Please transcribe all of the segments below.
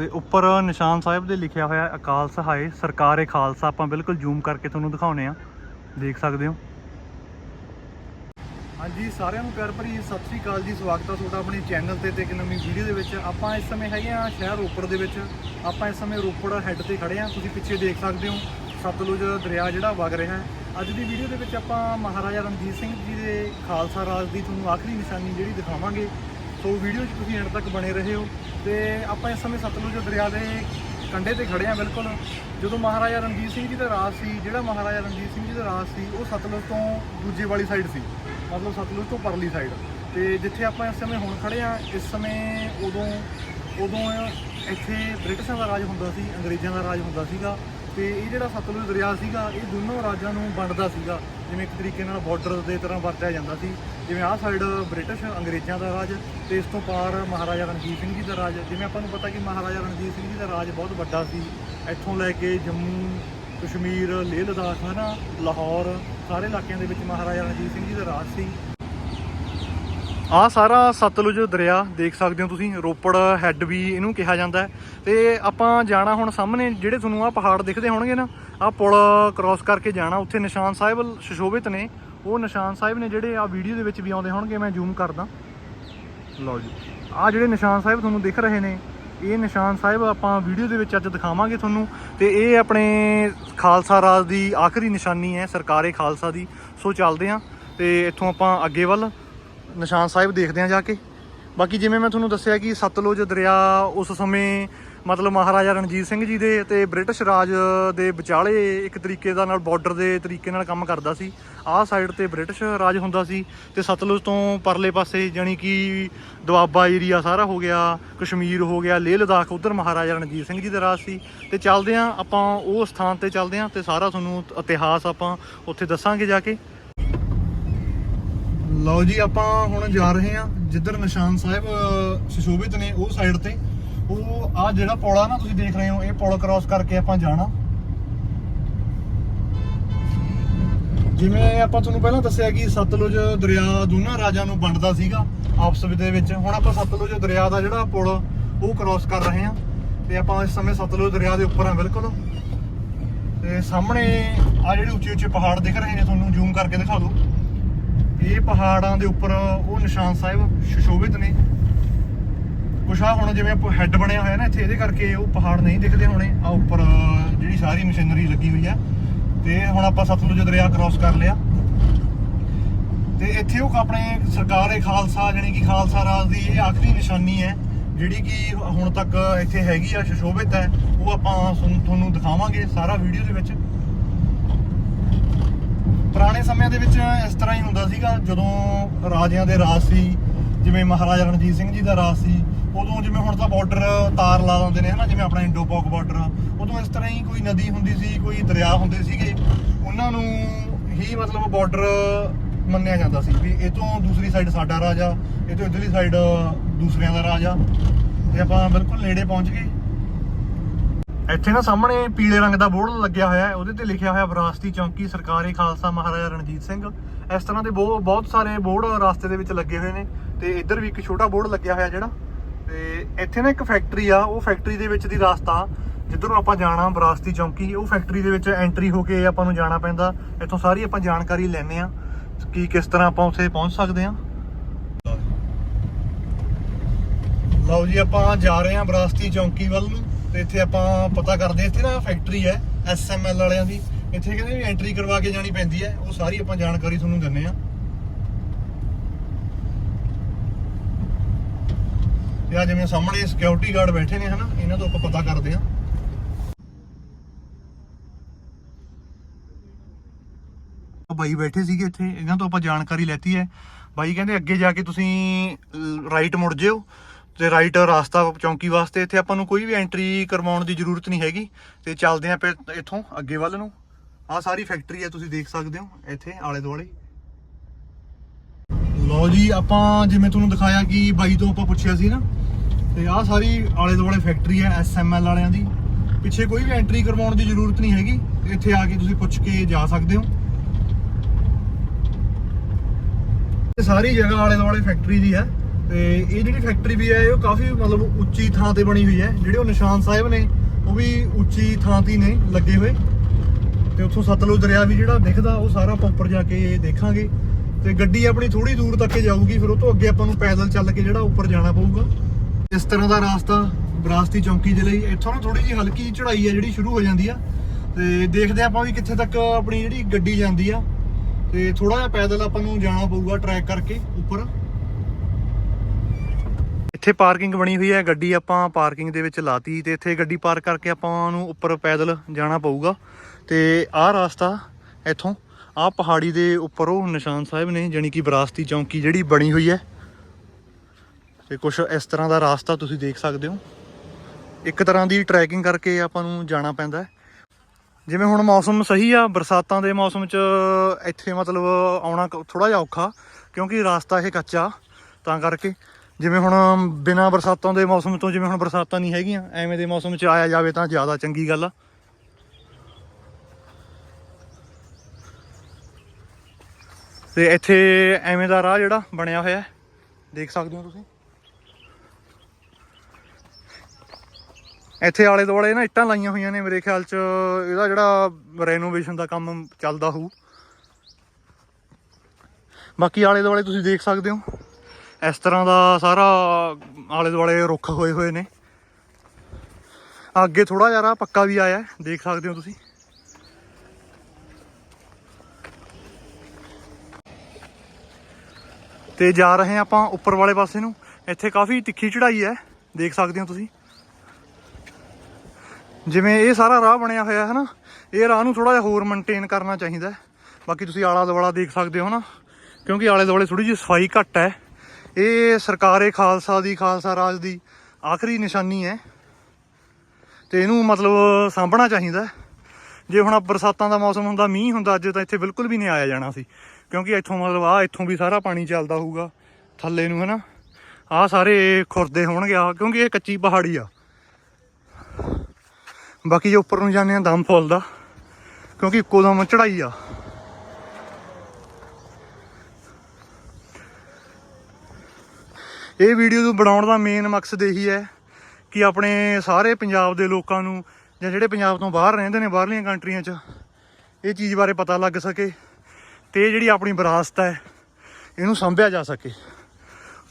ਤੇ ਉੱਪਰ ਨਿਸ਼ਾਨ ਸਾਹਿਬ ਦੇ ਲਿਖਿਆ ਹੋਇਆ ਹੈ, ਅਕਾਲ ਸਹਾਇ ਸਰਕਾਰੇ ਖਾਲਸਾ ਆਪਾਂ ਬਿਲਕੁਲ ਜ਼ੂਮ ਕਰਕੇ ਤੁਹਾਨੂੰ ਦਿਖਾਉਨੇ ਆ। ਦੇਖ ਸਕਦੇ ਹੋ। ਹਾਂਜੀ ਸਾਰਿਆਂ ਨੂੰ ਪਿਆਰ ਭਰੀ ਸਤਿ ਸ੍ਰੀ ਅਕਾਲ ਜੀ ਸਵਾਗਤ ਹੈ ਤੁਹਾਡਾ ਆਪਣੇ ਚੈਨਲ ਤੇ ਤੇ ਇੱਕ ਨਵੀਂ ਵੀਡੀਓ ਦੇ ਵਿੱਚ। ਆਪਾਂ ਇਸ ਸਮੇਂ ਹੈਗੇ ਆ ਸ਼ਹਿਰ ਰੋਪੜ ਦੇ ਵਿੱਚ। ਆਪਾਂ ਇਸ ਸਮੇਂ ਰੋਪੜ ਹੈੱਡ ਤੇ ਖੜੇ ਆ ਤੁਸੀਂ ਪਿੱਛੇ ਦੇਖ ਸਕਦੇ ਹੋ ਸਤਲੁਜ ਦਰਿਆ ਜਿਹੜਾ ਵਗ ਰਿਹਾ ਹੈ। ਅੱਜ ਦੀ ਵੀਡੀਓ ਦੇ ਵਿੱਚ ਆਪਾਂ ਮਹਾਰਾਜਾ ਰਣਜੀਤ ਸਿੰਘ ਜੀ ਦੇ ਖਾਲਸਾ ਰਾਜ ਦੀ ਤੁਹਾਨੂੰ ਆਖਰੀ ਨਿਸ਼ਾਨੀ ਜਿਹੜੀ ਦਿਖਾਵਾਂਗੇ। ਸੋ ਵੀਡੀਓ 'ਚ ਤੁਸੀਂ ਐਂਡ ਤੱਕ ਬਣੇ ਰਹੇ ਹੋ। ਤੇ ਆਪਾਂ ਇਸ ਸਮੇਂ ਸਤਲੁਜ ਦਰਿਆ ਦੇ ਕੰਢੇ ਤੇ ਖੜੇ ਆ ਬਿਲਕੁਲ। ਜਦੋਂ ਮਹਾਰਾਜਾ ਰਣਜੀਤ ਸਿੰਘ ਜੀ ਦਾ ਰਾਜ ਸੀ, ਜਿਹੜਾ ਮਹਾਰਾਜਾ ਰਣਜੀਤ ਸਿੰਘ ਜੀ ਦਾ ਰਾਜ ਸੀ, ਉਹ ਸਤਲੁਜ ਤੋਂ ਦੂਜੇ ਵਾਲੀ ਸਾਈਡ ਸੀ, ਮਤਲਬ ਸਤਲੁਜ ਤੋਂ ਪਰਲੀ ਸਾਈਡ ਤੇ ਜਿੱਥੇ ਆਪਾਂ ਇਸ ਸਮੇਂ ਹੁਣ ਖੜੇ ਆ ਇਸ ਸਮੇਂ ਉਦੋਂ ਉਦੋਂ ਇੱਥੇ ਬ੍ਰਿਟਿਸ਼ਾਂ ਦਾ ਰਾਜ ਹੁੰਦਾ ਸੀ, ਅੰਗਰੇਜ਼ਾਂ ਦਾ ਰਾਜ ਹੁੰਦਾ ਸੀਗਾ। ਤੇ ਇਹ ਜਿਹੜਾ ਸਤਲੁਜ ਦਰਿਆ ਸੀਗਾ, ਇਹ ਦੋਨੋਂ ਰਾਜਾਂ ਨੂੰ ਵੰਡਦਾ ਸੀਗਾ। ਜਿਵੇਂ ਇੱਕ ਤਰੀਕੇ ਨਾਲ ਬਾਰਡਰ ਦੇ ਤਰ੍ਹਾਂ ਵਰਤਿਆ ਜਾਂਦਾ ਸੀ। ਜਿਵੇਂ ਆਹ ਸਾਈਡ ਬ੍ਰਿਟਿਸ਼ ਅੰਗਰੇਜ਼ਾਂ ਦਾ ਰਾਜ, ਤੇ ਇਸ ਤੋਂ ਪਾਰ ਮਹਾਰਾਜਾ ਰਣਜੀਤ ਸਿੰਘ ਜੀ ਦਾ ਰਾਜ। ਜਿਵੇਂ ਆਪਾਂ ਨੂੰ ਪਤਾ ਕਿ ਮਹਾਰਾਜਾ ਰਣਜੀਤ ਸਿੰਘ ਜੀ ਦਾ ਰਾਜ ਬਹੁਤ ਵੱਡਾ ਸੀ। ਇੱਥੋਂ ਲੈ ਕੇ ਜੰਮੂ, ਕਸ਼ਮੀਰ ਲੇਹ ਲਦਾਖ ਹਨਾ, ਲਾਹੌਰ, ਸਾਰੇ ਇਲਾਕਿਆਂ ਦੇ ਵਿੱਚ ਮਹਾਰਾਜਾ ਰਣਜੀਤ ਸਿੰਘ ਜੀ ਦਾ ਰਾਜ ਸੀ। ਆ ਸਾਰਾ ਸਤਲੁਜ ਦਰਿਆ ਦੇਖ ਸਕਦੇ ਹੋ ਤੁਸੀਂ, ਰੋਪੜ ਹੈੱਡ ਵੀ ਇਹਨੂੰ ਕਿਹਾ ਜਾਂਦਾ ਹੈ। ਤੇ ਆਪਾਂ ਜਾਣਾ ਹੁਣ ਸਾਹਮਣੇ, ਜਿਹੜੇ ਤੁਹਾਨੂੰ ਆ ਪਹਾੜ ਦਿਖਦੇ ਹੋਣਗੇ ਨਾ ਆ ਪੁਲ ਕ੍ਰਾਸ ਕਰਕੇ ਜਾਣਾ, ਉੱਥੇ ਨਿਸ਼ਾਨ ਸਾਹਿਬ ਸੁਸ਼ੋਭਿਤ ਨੇ। ਉਹ ਨਿਸ਼ਾਨ ਸਾਹਿਬ ਨੇ ਜਿਹੜੇ ਆ ਵੀਡੀਓ ਦੇ ਵਿੱਚ ਵੀ ਆਉਂਦੇ ਹੋਣਗੇ, ਮੈਂ ਜ਼ੂਮ ਕਰਦਾ। ਲਓ ਜੀ ਆ ਜਿਹੜੇ ਨਿਸ਼ਾਨ ਸਾਹਿਬ ਤੁਹਾਨੂੰ ਦਿਖ ਰਹੇ ਨੇ, ਇਹ ਨਿਸ਼ਾਨ ਸਾਹਿਬ ਆਪਾਂ ਵੀਡੀਓ ਦੇ ਵਿੱਚ ਅੱਜ ਦਿਖਾਵਾਂਗੇ ਤੁਹਾਨੂੰ। ਤੇ ਇਹ ਆਪਣੇ ਖਾਲਸਾ ਰਾਜ ਦੀ ਆਖਰੀ ਨਿਸ਼ਾਨੀ ਹੈ, ਸਰਕਾਰੇ ਖਾਲਸਾ ਦੀ। ਸੋ ਚੱਲਦੇ ਆਂ ਤੇ ਇੱਥੋਂ ਆਪਾਂ ਅੱਗੇ ਵੱਲ। ਨਿਸ਼ਾਨ ਸਾਹਿਬ ਦੇਖਦੇ ਆਂ ਜਾ ਕੇ। ਬਾਕੀ ਜਿਵੇਂ ਮੈਂ ਤੁਹਾਨੂੰ ਦੱਸਿਆ ਕਿ ਸਤਲੁਜ ਦਰਿਆ ਉਸ ਸਮੇਂ ਮਤਲਬ ਮਹਾਰਾਜਾ ਰਣਜੀਤ ਸਿੰਘ ਜੀ ਦੇ ਤੇ ਬ੍ਰਿਟਿਸ਼ ਰਾਜ ਦੇ ਵਿਚਾਲੇ ਇੱਕ ਤਰੀਕੇ ਦਾ ਨਾਲ ਬਾਰਡਰ ਦੇ ਤਰੀਕੇ ਨਾਲ ਕੰਮ ਕਰਦਾ ਸੀ। ਆਹ ਸਾਈਡ ਤੇ ਬ੍ਰਿਟਿਸ਼ ਰਾਜ ਹੁੰਦਾ ਸੀ ਤੇ ਸਤਲੁਜ ਤੋਂ ਪਰਲੇ ਪਾਸੇ ਜਾਣੀ ਕਿ ਦੁਆਬਾ ਏਰੀਆ ਸਾਰਾ ਹੋ ਗਿਆ, ਕਸ਼ਮੀਰ ਹੋ ਗਿਆ, ਲੇਹ ਲਦਾਖ, ਉਧਰ ਮਹਾਰਾਜਾ ਰਣਜੀਤ ਸਿੰਘ ਜੀ ਦਾ ਰਾਜ ਸੀ। ਤੇ ਚੱਲਦੇ ਆਂ ਆਪਾਂ ਉਹ ਸਥਾਨ ਤੇ ਚੱਲਦੇ ਆਂ ਤੇ ਸਾਰਾ ਤੁਹਾਨੂੰ ਇਤਿਹਾਸ ਆਪਾਂ ਉੱਥੇ ਦੱਸਾਂਗੇ ਜਾ ਕੇ। ਲਓ ਜੀ, ਆਪਾਂ ਹੁਣ ਜਾ ਰਹੇ ਹਾਂ ਜਿੱਧਰ ਨਿਸ਼ਾਨ ਸਾਹਿਬ ਸੁਸ਼ੋਭਿਤ ਨੇ ਉਹ ਸਾਈਡ ਤੇ। ਉਹ ਆ ਜਿਹੜਾ ਪੁਲ ਨਾ ਤੁਸੀਂ ਦੇਖ ਰਹੇ ਹੋ, ਇਹ ਪੁਲ ਕ੍ਰਾਸ ਕਰਕੇ ਆਪਾਂ ਜਾਣਾ। ਜਿਵੇਂ ਆਪਾਂ ਤੁਹਾਨੂੰ ਪਹਿਲਾਂ ਦੱਸਿਆ ਕਿ ਸਤਲੁਜ ਦਰਿਆ ਦੋਨਾਂ ਰਾਜਾਂ ਨੂੰ ਵੰਡਦਾ ਸੀਗਾ ਆਪਸ ਦੇ ਵਿੱਚ। ਹੁਣ ਆਪਾਂ ਸਤਲੁਜ ਦਰਿਆ ਦਾ ਜਿਹੜਾ ਪੁਲ ਉਹ ਕ੍ਰਾਸ ਕਰ ਰਹੇ ਹਾਂ। ਤੇ ਆਪਾਂ ਇਸ ਸਮੇਂ ਸਤਲੁਜ ਦਰਿਆ ਦੇ ਉੱਪਰ ਹਾਂ, ਬਿਲਕੁਲ। ਤੇ ਸਾਹਮਣੇ ਆ ਜਿਹੜੇ ਉੱਚੇ ਉੱਚੇ ਪਹਾੜ ਦਿਖ ਰਹੇ ਨੇ, ਤੁਹਾਨੂੰ ਜ਼ੂਮ ਕਰਕੇ ਦਿਖਾ ਦੂੰ ਇਹ ਪਹਾੜਾਂ ਦੇ ਉੱਪਰ ਉਹ ਨਿਸ਼ਾਨ ਸਾਹਿਬ ਸੁਸ਼ੋਭਿਤ ਨੇ। ਕੁਛ ਆ ਹੁਣ ਜਿਵੇਂ ਆਪਾਂ ਹੈੱਡ ਬਣਿਆ ਹੋਇਆ ਨਾ ਇੱਥੇ, ਇਹਦੇ ਕਰਕੇ ਉਹ ਪਹਾੜ ਨਹੀਂ ਦਿਖਦੇ ਹੋਣੇ। ਆ ਉੱਪਰ ਜਿਹੜੀ ਸਾਰੀ ਮਸ਼ੀਨਰੀ ਲੱਗੀ ਹੋਈ ਆ। ਤੇ ਹੁਣ ਆਪਾਂ ਸਤਲੁਜ ਦਰਿਆ ਕ੍ਰਾਸ ਕਰ ਲਿਆ। ਤੇ ਇੱਥੇ ਉਹ ਆਪਣੇ ਸਰਕਾਰ ਏ ਖਾਲਸਾ, ਜਾਣੀ ਕਿ ਖਾਲਸਾ ਰਾਜ ਦੀ ਇਹ ਆਖਰੀ ਨਿਸ਼ਾਨੀ ਹੈ, ਜਿਹੜੀ ਕਿ ਹੁਣ ਤੱਕ ਇੱਥੇ ਹੈਗੀ ਆ, ਸੁਸ਼ੋਭਿਤ ਹੈ। ਉਹ ਆਪਾਂ ਤੁਹਾਨੂੰ ਦਿਖਾਵਾਂਗੇ ਸਾਰਾ ਵੀਡੀਓ ਦੇ ਵਿੱਚ। ਪੁਰਾਣੇ ਸਮਿਆਂ ਦੇ ਵਿੱਚ ਇਸ ਤਰ੍ਹਾਂ ਹੀ ਹੁੰਦਾ ਸੀਗਾ, ਜਦੋਂ ਰਾਜਿਆਂ ਦੇ ਰਾਜ ਸੀ, ਜਿਵੇਂ ਮਹਾਰਾਜਾ ਰਣਜੀਤ ਸਿੰਘ ਜੀ ਦਾ ਰਾਜ ਸੀ, ਉਦੋਂ ਜਿਵੇਂ ਹੁਣ ਤਾਂ ਬਾਰਡਰ ਤਾਰ ਲਾ ਦਿੰਦੇ ਨੇ, ਹਨਾ, ਜਿਵੇਂ ਆਪਣਾ ਇੰਡੋ ਪੌਕ ਬਾਰਡਰ ਉਦੋਂ ਇਸ ਤਰ੍ਹਾਂ ਹੀ ਕੋਈ ਨਦੀ ਹੁੰਦੀ ਸੀ, ਕੋਈ ਦਰਿਆ ਹੁੰਦੇ ਸੀਗੇ, ਉਹਨਾਂ ਨੂੰ ਹੀ ਮਤਲਬ ਬਾਰਡਰ ਮੰਨਿਆ ਜਾਂਦਾ ਸੀ, ਵੀ ਇਹ ਤੋਂ ਦੂਸਰੀ ਸਾਈਡ ਸਾਡਾ ਰਾਜ ਆ, ਇਹ ਤੋਂ ਇਧਰਲੀ ਸਾਈਡ ਦੂਸਰਿਆਂ ਦਾ ਰਾਜ ਆ, ਤੇ ਆਪਾਂ ਬਿਲਕੁਲ ਨੇੜੇ ਪਹੁੰਚ ਗਏ। ਇੱਥੇ ਨਾ ਸਾਹਮਣੇ ਪੀਲੇ ਰੰਗ ਦਾ ਬੋਰਡ ਲੱਗਿਆ ਹੋਇਆ ਹੈ, ਉਹਦੇ ਤੇ ਲਿਖਿਆ ਹੋਇਆ ਵਿਰਾਸਤੀ ਚੌਂਕੀ ਸਰਕਾਰੀ ਖਾਲਸਾ ਮਹਾਰਾਜਾ ਰਣਜੀਤ ਸਿੰਘ। ਇਸ ਤਰ੍ਹਾਂ ਦੇ ਬਹੁਤ ਬਹੁਤ ਸਾਰੇ ਬੋਰਡ ਰਾਸਤੇ ਦੇ ਵਿੱਚ ਲੱਗੇ ਹੋਏ ਨੇ ਤੇ ਇੱਧਰ ਵੀ ਇੱਕ ਛੋਟਾ ਬੋਰਡ ਲੱਗਿਆ ਹੋਇਆ ਜਿਹੜਾ। ਤੇ ਇੱਥੇ ਨਾ ਇੱਕ ਫੈਕਟਰੀ ਆ, ਉਹ ਫੈਕਟਰੀ ਦੇ ਵਿੱਚ ਦੀ ਰਸਤਾ, ਜਿੱਧਰੋਂ ਆਪਾਂ ਜਾਣਾ ਵਿਰਾਸਤੀ ਚੌਂਕੀ, ਉਹ ਫੈਕਟਰੀ ਦੇ ਵਿੱਚ ਐਂਟਰੀ ਹੋ ਕੇ ਆਪਾਂ ਨੂੰ ਜਾਣਾ ਪੈਂਦਾ। ਇੱਥੋਂ ਸਾਰੀ ਆਪਾਂ ਜਾਣਕਾਰੀ ਲੈਣੇ ਆ ਕਿ ਕਿਸ ਤਰ੍ਹਾਂ ਆਪਾਂ ਉੱਥੇ ਪਹੁੰਚ ਸਕਦੇ ਆ ਲਓ ਜੀ, ਆਪਾਂ ਜਾ ਰਹੇ ਹਾਂ ਵਿਰਾਸਤੀ ਚੌਂਕੀ ਵੱਲ ਨੂੰ। ਤੇ ਇੱਥੇ ਆਪਾਂ ਪਤਾ ਕਰਦੇ ਹਾਂ, ਇੱਥੇ ਨਾ ਫੈਕਟਰੀ ਹੈ ਐਸਐਮਐਲ ਵਾਲਿਆਂ ਦੀ। ਇੱਥੇ ਕਹਿੰਦੇ ਵੀ ਐਂਟਰੀ ਕਰਵਾ ਕੇ ਜਾਣੀ ਪੈਂਦੀ ਹੈ, ਉਹ ਸਾਰੀ ਆਪਾਂ ਜਾਣਕਾਰੀ ਤੁਹਾਨੂੰ ਦਿੰਨੇ ਆ ਤੇ ਆ ਜਿਵੇਂ ਸਾਹਮਣੇ ਸਿਕਿਉਰਿਟੀ ਗਾਰਡ ਬੈਠੇ ਨੇ, ਹਨਾ, ਇਹਨਾਂ ਤੋਂ ਆਪਾਂ ਪਤਾ ਕਰਦੇ ਹਾਂ। ਬਾਈ ਬੈਠੇ ਸੀਗੇ ਇੱਥੇ, ਇਹਨਾਂ ਤੋਂ ਆਪਾਂ ਜਾਣਕਾਰੀ ਲੈਤੀ ਹੈ। ਬਾਈ ਕਹਿੰਦੇ ਅੱਗੇ ਜਾ ਕੇ ਤੁਸੀਂ ਰਾਈਟ ਮੁੜ ਜਿਓ। ਤੇ ਰਾਈਟ ਰਾਸਤਾ ਚੌਂਕੀ ਵਾਸਤੇ ਇੱਥੇ ਆਪਾਂ ਨੂੰ ਕੋਈ ਵੀ ਐਂਟਰੀ ਕਰਵਾਉਣ ਦੀ ਜ਼ਰੂਰਤ ਨਹੀਂ ਹੈਗੀ। ਤੇ ਚੱਲਦੇ ਆਂ ਫਿਰ ਇੱਥੋਂ ਅੱਗੇ ਵੱਲ ਨੂੰ। ਆਹ ਸਾਰੀ ਫੈਕਟਰੀ ਹੈ ਤੁਸੀਂ ਦੇਖ ਸਕਦੇ ਹੋ, ਇੱਥੇ ਆਲੇ ਦੁਆਲੇ। ਲਓ ਜੀ, ਆਪਾਂ ਜਿਵੇਂ ਤੁਹਾਨੂੰ ਦਿਖਾਇਆ ਕਿ ਬਾਈ ਤੋਂ ਆਪਾਂ ਪੁੱਛਿਆ ਸੀ ਨਾ, ਤੇ ਆਹ ਸਾਰੀ ਆਲੇ ਦੁਆਲੇ ਫੈਕਟਰੀ ਹੈ ਐਸਐਮਐਲ ਵਾਲਿਆਂ ਦੀ। ਪਿੱਛੇ ਕੋਈ ਵੀ ਐਂਟਰੀ ਕਰਵਾਉਣ ਦੀ ਜ਼ਰੂਰਤ ਨਹੀਂ ਹੈਗੀ। ਇੱਥੇ ਆ ਕੇ ਤੁਸੀਂ ਪੁੱਛ ਕੇ ਜਾ ਸਕਦੇ ਹੋ। ਸਾਰੀ ਜਗ੍ਹਾ ਆਲੇ ਦੁਆਲੇ ਫੈਕਟਰੀ ਦੀ ਹੈ ਤੇ ਇਹ ਜਿਹੜੀ ਫੈਕਟਰੀ ਵੀ ਹੈ, ਇਹ ਕਾਫੀ ਮਤਲਬ ਉੱਚੀ ਥਾਂ ਤੇ ਬਣੀ ਹੋਈ ਹੈ। ਜਿਹੜੇ ਉਹ ਨਿਸ਼ਾਨ ਸਾਹਿਬ ਨੇ, ਉਹ ਵੀ ਉੱਚੀ ਥਾਂ ਤੇ ਨੇ, ਲੱਗੇ ਹੋਏ। ਤੇ ਉੱਥੋਂ ਸਤਲੁਜ ਦਰਿਆ ਵੀ ਜਿਹੜਾ ਦਿਖਦਾ, ਉਹ ਸਾਰਾ ਆਪਾਂ ਉੱਪਰ ਜਾ ਕੇ ਦੇਖਾਂਗੇ। ਤੇ ਗੱਡੀ ਆਪਣੀ ਥੋੜੀ ਦੂਰ ਤੱਕ ਹੀ ਜਾਊਗੀ, ਫਿਰ ਉਹ ਤੋਂ ਅੱਗੇ ਆਪਾਂ ਨੂੰ ਪੈਦਲ ਚੱਲ ਕੇ ਜਿਹੜਾ ਉੱਪਰ ਜਾਣਾ ਪਊਗਾ। ਇਸ ਤਰ੍ਹਾਂ ਦਾ ਰਾਸਤਾ, ਵਿਰਾਸਤੀ ਚੌਂਕੀ ਦੇ ਲਈ। ਇੱਥੋਂ ਨਾ ਥੋੜੀ ਜਿਹੀ ਹਲਕੀ ਚੜ੍ਹਾਈ ਹੈ ਜਿਹੜੀ ਸ਼ੁਰੂ ਹੋ ਜਾਂਦੀ ਆ। ਤੇ ਦੇਖਦੇ ਆਪਾਂ ਵੀ ਕਿੱਥੇ ਤੱਕ ਆਪਣੀ ਜਿਹੜੀ ਗੱਡੀ ਜਾਂਦੀ ਆ। ਤੇ ਥੋੜਾ ਜਿਹਾ ਪੈਦਲ ਆਪਾਂ ਨੂੰ ਜਾਣਾ ਪਊਗਾ ਟਰੈਕ ਕਰਕੇ ਉੱਪਰ। ਇੱਥੇ ਪਾਰਕਿੰਗ ਬਣੀ ਹੋਈ ਹੈ, ਗੱਡੀ ਆਪਾਂ ਪਾਰਕਿੰਗ ਦੇ ਵਿੱਚ ਲਾਤੀ ਤੇ ਇੱਥੇ ਗੱਡੀ ਪਾਰਕ ਕਰਕੇ ਆਪਾਂ ਨੂੰ ਉੱਪਰ ਪੈਦਲ ਜਾਣਾ ਪਊਗਾ। ਤੇ ਆਹ ਰਾਸਤਾ ਇੱਥੋਂ, ਆਹ ਪਹਾੜੀ ਦੇ ਉੱਪਰ ਉਹ ਨਿਸ਼ਾਨ ਸਾਹਿਬ ਨੇ, ਜਾਣੀ ਕਿ ਵਿਰਾਸਤੀ ਚੌਂਕੀ ਜਿਹੜੀ ਬਣੀ ਹੋਈ ਹੈ। ਤੇ ਕੁਝ ਇਸ ਤਰ੍ਹਾਂ ਦਾ ਰਾਸਤਾ ਤੁਸੀਂ ਦੇਖ ਸਕਦੇ ਹੋ। ਇੱਕ ਤਰ੍ਹਾਂ ਦੀ ਟਰੈਕਿੰਗ ਕਰਕੇ ਆਪਾਂ ਨੂੰ ਜਾਣਾ ਪੈਂਦਾ ਜਿਵੇਂ ਹੁਣ ਮੌਸਮ ਸਹੀ ਆ, ਬਰਸਾਤਾਂ ਦੇ ਮੌਸਮ 'ਚ ਇੱਥੇ ਮਤਲਬ ਆਉਣਾ ਥੋੜਾ ਜਿਹਾ ਔਖਾ, ਕਿਉਂਕਿ ਰਾਸਤਾ ਇਹ ਕੱਚਾ, ਤਾਂ ਕਰਕੇ ਜਿਵੇਂ ਹੁਣ ਬਿਨਾਂ ਬਰਸਾਤਾਂ ਦੇ ਮੌਸਮ ਤੋਂ ਜਿਵੇਂ ਹੁਣ ਬਰਸਾਤਾਂ ਨਹੀਂ ਹੈਗੀਆਂ, ਐਵੇਂ ਦੇ ਮੌਸਮ 'ਚ ਆਇਆ ਜਾਵੇ ਤਾਂ ਜ਼ਿਆਦਾ ਚੰਗੀ ਗੱਲ ਆ। ਤੇ ਇੱਥੇ ਐਵੇਂ ਦਾ ਰਾਹ ਜਿਹੜਾ ਬਣਿਆ ਹੋਇਆ ਦੇਖ ਸਕਦੇ ਹੋ ਤੁਸੀਂ। ਇੱਥੇ ਆਲੇ ਦੁਆਲੇ ਨਾ ਇੱਟਾਂ ਲਾਈਆਂ ਹੋਈਆਂ ਨੇ ਮੇਰੇ ਖਿਆਲ 'ਚ, ਇਹਦਾ ਜਿਹੜਾ ਰੈਨੋਵੇਸ਼ਨ ਦਾ ਕੰਮ ਚੱਲਦਾ ਹੋਊ। ਬਾਕੀ ਆਲੇ ਦੁਆਲੇ ਤੁਸੀਂ ਦੇਖ ਸਕਦੇ ਹੋ। ਇਸ ਤਰ੍ਹਾਂ ਦਾ ਸਾਰਾ ਆਲੇ ਦੁਆਲੇ ਰੁੱਖ ਹੋਏ ਹੋਏ ਨੇ। ਅੱਗੇ ਥੋੜਾ ਜਿਹਾ ਰਾਹ ਪੱਕਾ ਵੀ ਆਇਆ, ਦੇਖ ਸਕਦੇ ਹੋ ਤੁਸੀਂ। ਤੇ ਜਾ ਰਹੇ ਹਾਂ ਆਪਾਂ ਉੱਪਰ ਵਾਲੇ ਪਾਸੇ ਨੂੰ। ਇੱਥੇ ਕਾਫੀ ਤਿੱਖੀ ਚੜ੍ਹਾਈ ਹੈ, ਦੇਖ ਸਕਦੇ ਹੋ ਤੁਸੀਂ। ਜਿਵੇਂ ਇਹ ਸਾਰਾ ਰਾਹ ਬਣਿਆ ਹੋਇਆ ਹੈ ਨਾ, ਇਹ ਰਾਹ ਨੂੰ ਥੋੜਾ ਜਿਹਾ ਹੋਰ ਮੇਨਟੇਨ ਕਰਨਾ ਚਾਹੀਦਾ ਬਾਕੀ ਤੁਸੀਂ ਆਲਾ ਦੁਆਲਾ ਦੇਖ ਸਕਦੇ ਹੋ ਨਾ, ਕਿਉਂਕਿ ਆਲੇ ਦੁਆਲੇ ਥੋੜੀ ਜਿਹੀ ਸਫ਼ਾਈ ਘੱਟ ਹੈ। ਇਹ ਸਰਕਾਰੇ ਖਾਲਸਾ ਦੀ, ਖਾਲਸਾ ਰਾਜ ਦੀ ਆਖਰੀ ਨਿਸ਼ਾਨੀ ਹੈ। ਤੇ ਇਹਨੂੰ ਮਤਲਬ ਸਾਂਭਣਾ ਚਾਹੀਦਾ ਜੇ ਹੁਣ ਬਰਸਾਤਾਂ ਦਾ ਮੌਸਮ ਹੁੰਦਾ, ਮੀਂਹ ਹੁੰਦਾ, ਅੱਜ ਤਾਂ ਇੱਥੇ ਬਿਲਕੁਲ ਵੀ ਨਹੀਂ ਆਇਆ ਜਾਣਾ ਸੀ। ਕਿਉਂਕਿ ਇੱਥੋਂ ਮਤਲਬ ਆ ਇੱਥੋਂ ਵੀ ਸਾਰਾ ਪਾਣੀ ਚੱਲਦਾ ਹੋਊਗਾ, ਥੱਲੇ ਨੂੰ, ਹਨਾ? ਆ ਸਾਰੇ ਖੁਰਦੇ ਹੋਣਗੇ ਆ ਕਿਉਂਕਿ ਇਹ ਕੱਚੀ ਪਹਾੜੀ ਆ। ਬਾਕੀ ਜੇ ਉੱਪਰ ਨੂੰ ਜਾਂਦੇ ਆ ਦਮ ਫੁੱਲਦਾ, ਕਿਉਂਕਿ ਇੱਕੋ ਦਮ ਚੜਾਈ ਆ। ਇਹ ਵੀਡੀਓ ਨੂੰ ਬਣਾਉਣ ਦਾ ਮੇਨ ਮਕਸਦ ਇਹੀ ਹੈ ਕਿ ਆਪਣੇ ਸਾਰੇ ਪੰਜਾਬ ਦੇ ਲੋਕਾਂ ਨੂੰ ਜਾਂ ਜਿਹੜੇ ਪੰਜਾਬ ਤੋਂ ਬਾਹਰ ਰਹਿੰਦੇ ਨੇ ਬਾਹਰਲੀਆਂ ਕੰਟਰੀਆਂ 'ਚ, ਇਹ ਚੀਜ਼ ਬਾਰੇ ਪਤਾ ਲੱਗ ਸਕੇ ਤੇ ਇਹ ਜਿਹੜੀ ਆਪਣੀ ਵਿਰਾਸਤ ਹੈ, ਇਹਨੂੰ ਸੰਭਿਆ ਜਾ ਸਕੇ।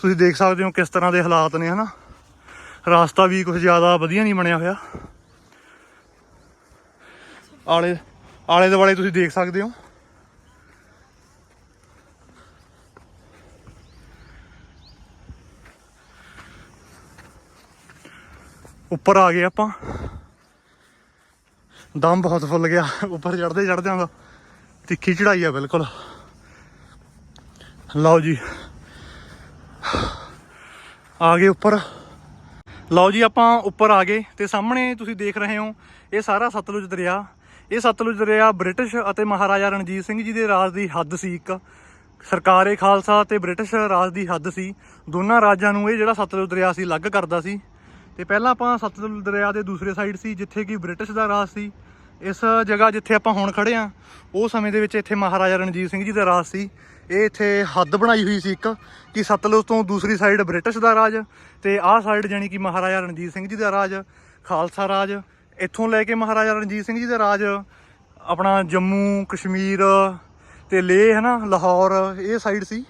ਤੁਸੀਂ ਦੇਖ ਸਕਦੇ ਹੋ ਕਿਸ ਤਰ੍ਹਾਂ ਦੇ ਹਾਲਾਤ ਨੇ, ਹਨਾ? ਰਾਸਤਾ ਵੀ ਕੁਝ ਜ਼ਿਆਦਾ ਵਧੀਆ ਨਹੀਂ ਬਣਿਆ ਹੋਇਆ। ਆਲੇ ਆਲੇ ਦੁਆਲੇ ਤੁਸੀਂ ਦੇਖ ਸਕਦੇ ਹੋ। ਉੱਪਰ ਆ ਗਏ ਆਪਾਂ। ਦਮ ਬਹੁਤ ਫੁੱਲ ਗਿਆ। ਉੱਪਰ ਚੜਦੇ ਚੜਦਿਆਂ ਦਾ। ਤਿੱਖੀ ਚੜਾਈ ਆ ਬਿਲਕੁਲ। ਲਓ ਜੀ। ਆ ਗਏ ਉੱਪਰ। ਲਓ ਜੀ, ਆਪਾਂ ਉੱਪਰ ਆ ਗਏ ਤੇ ਸਾਹਮਣੇ ਤੁਸੀਂ ਦੇਖ ਰਹੇ ਹੋ, ਇਹ ਸਾਰਾ ਸਤਲੁਜ ਦਰਿਆ। ਇਹ ਸਤਲੁਜ ਦਰਿਆ ਬ੍ਰਿਟਿਸ਼ ਅਤੇ ਮਹਾਰਾਜਾ ਰਣਜੀਤ ਸਿੰਘ ਜੀ ਦੇ ਰਾਜ ਦੀ ਹੱਦ ਸੀ ਇੱਕ। ਸਰਕਾਰੇ ਖਾਲਸਾ ਤੇ ਬ੍ਰਿਟਿਸ਼ ਰਾਜ ਦੀ ਹੱਦ ਸੀ। ਦੋਨਾਂ ਰਾਜਾਂ ਨੂੰ ਇਹ ਜਿਹੜਾ ਸਤਲੁਜ ਦਰਿਆ ਸੀ ਅਲੱਗ ਕਰਦਾ ਸੀ। ਤੇ ਪਹਿਲਾਂ ਆਪਾਂ ਸਤਲੁਜ ਦਰਿਆ ਦੇ ਦੂਸਰੇ ਸਾਈਡ ਸੀ, ਜਿੱਥੇ ਕਿ ਬ੍ਰਿਟਿਸ਼ ਦਾ ਰਾਜ ਸੀ। ਇਸ ਜਗ੍ਹਾ ਜਿੱਥੇ ਆਪਾਂ ਹੁਣ ਖੜੇ ਆ, ਉਹ ਸਮੇਂ ਦੇ ਵਿੱਚ ਇੱਥੇ ਮਹਾਰਾਜਾ ਰਣਜੀਤ ਸਿੰਘ ਜੀ ਦਾ ਰਾਜ ਸੀ। ਇਹ ਇੱਥੇ ਹੱਦ ਬਣਾਈ ਹੋਈ ਸੀ ਇੱਕ, ਕਿ ਸਤਲੁਜ ਤੋਂ ਦੂਸਰੀ ਸਾਈਡ ਬ੍ਰਿਟਿਸ਼ ਦਾ ਰਾਜ ਤੇ ਆਹ ਸਾਈਡ ਜਾਨੀ ਕਿ ਮਹਾਰਾਜਾ ਰਣਜੀਤ ਸਿੰਘ ਜੀ ਦਾ ਰਾਜ, ਖਾਲਸਾ ਰਾਜ। ਇੱਥੋਂ ਲੈ ਕੇ ਮਹਾਰਾਜਾ ਰਣਜੀਤ ਸਿੰਘ ਜੀ ਦਾ ਰਾਜ, ਆਪਣਾ ਜੰਮੂ, ਕਸ਼ਮੀਰ ਤੇ ਲੇਹ ਹੈ ਨਾ, ਲਾਹੌਰ, ਇਹ ਸਾਈਡ ਸੀ।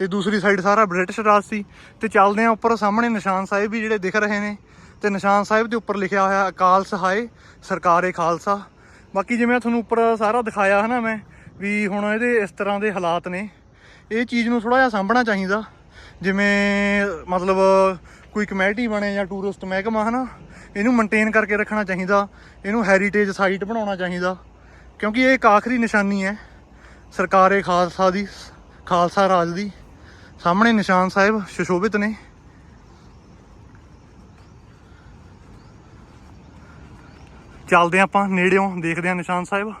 ਤੇ ਦੂਸਰੀ ਸਾਈਡ ਸਾਰਾ ਬ੍ਰਿਟਿਸ਼ ਰਾਜ ਸੀ ਤੇ ਚੱਲਦੇ ਆ ਉੱਪਰ ਸਾਹਮਣੇ ਨਿਸ਼ਾਨ ਸਾਹਿਬ ਵੀ ਜਿਹੜੇ ਦਿਖ ਰਹੇ ਨੇ ਤੇ ਨਿਸ਼ਾਨ ਸਾਹਿਬ ਦੇ ਉੱਪਰ ਲਿਖਿਆ ਹੋਇਆ ਅਕਾਲ ਸਹਾਏ ਸਰਕਾਰੇ ਖਾਲਸਾ। ਬਾਕੀ ਜਿਵੇਂ ਤੁਹਾਨੂੰ ਉੱਪਰ ਸਾਰਾ ਦਿਖਾਇਆ ਹੈ ਨਾ ਮੈਂ, ਵੀ ਹੁਣ ਇਹਦੇ ਇਸ ਤਰ੍ਹਾਂ ਦੇ ਹਾਲਾਤ ਨੇ। ਇਹ ਚੀਜ਼ ਨੂੰ ਥੋੜਾ ਜਿਹਾ ਸਾਂਭਣਾ ਚਾਹੀਦਾ। ਜਿਵੇਂ ਮਤਲਬ ਕੋਈ ਕਮੇਟੀ ਬਣੇ ਜਾਂ ਟੂਰਿਸਟ ਮਹਿਕਮਾ ਹਨਾ, ਇਹਨੂੰ ਮੇਨਟੇਨ ਕਰਕੇ ਰੱਖਣਾ ਚਾਹੀਦਾ। ਇਹਨੂੰ ਹੈਰੀਟੇਜ ਸਾਈਟ ਬਣਾਉਣਾ ਚਾਹੀਦਾ। ਕਿਉਂਕਿ ਇਹ ਇੱਕ ਆਖਰੀ ਨਿਸ਼ਾਨੀ ਹੈ ਸਰਕਾਰੇ ਖਾਲਸਾ ਦੀ, ਖਾਲਸਾ ਰਾਜ ਦੀ। ਸਾਹਮਣੇ ਨਿਸ਼ਾਨ ਸਾਹਿਬ ਸੁਸ਼ੋਭਿਤ ਨੇ। ਚੱਲਦੇ ਹਾਂ ਆਪਾਂ ਨੇੜਿਓਂ, ਦੇਖਦੇ ਹਾਂ ਨਿਸ਼ਾਨ ਸਾਹਿਬ।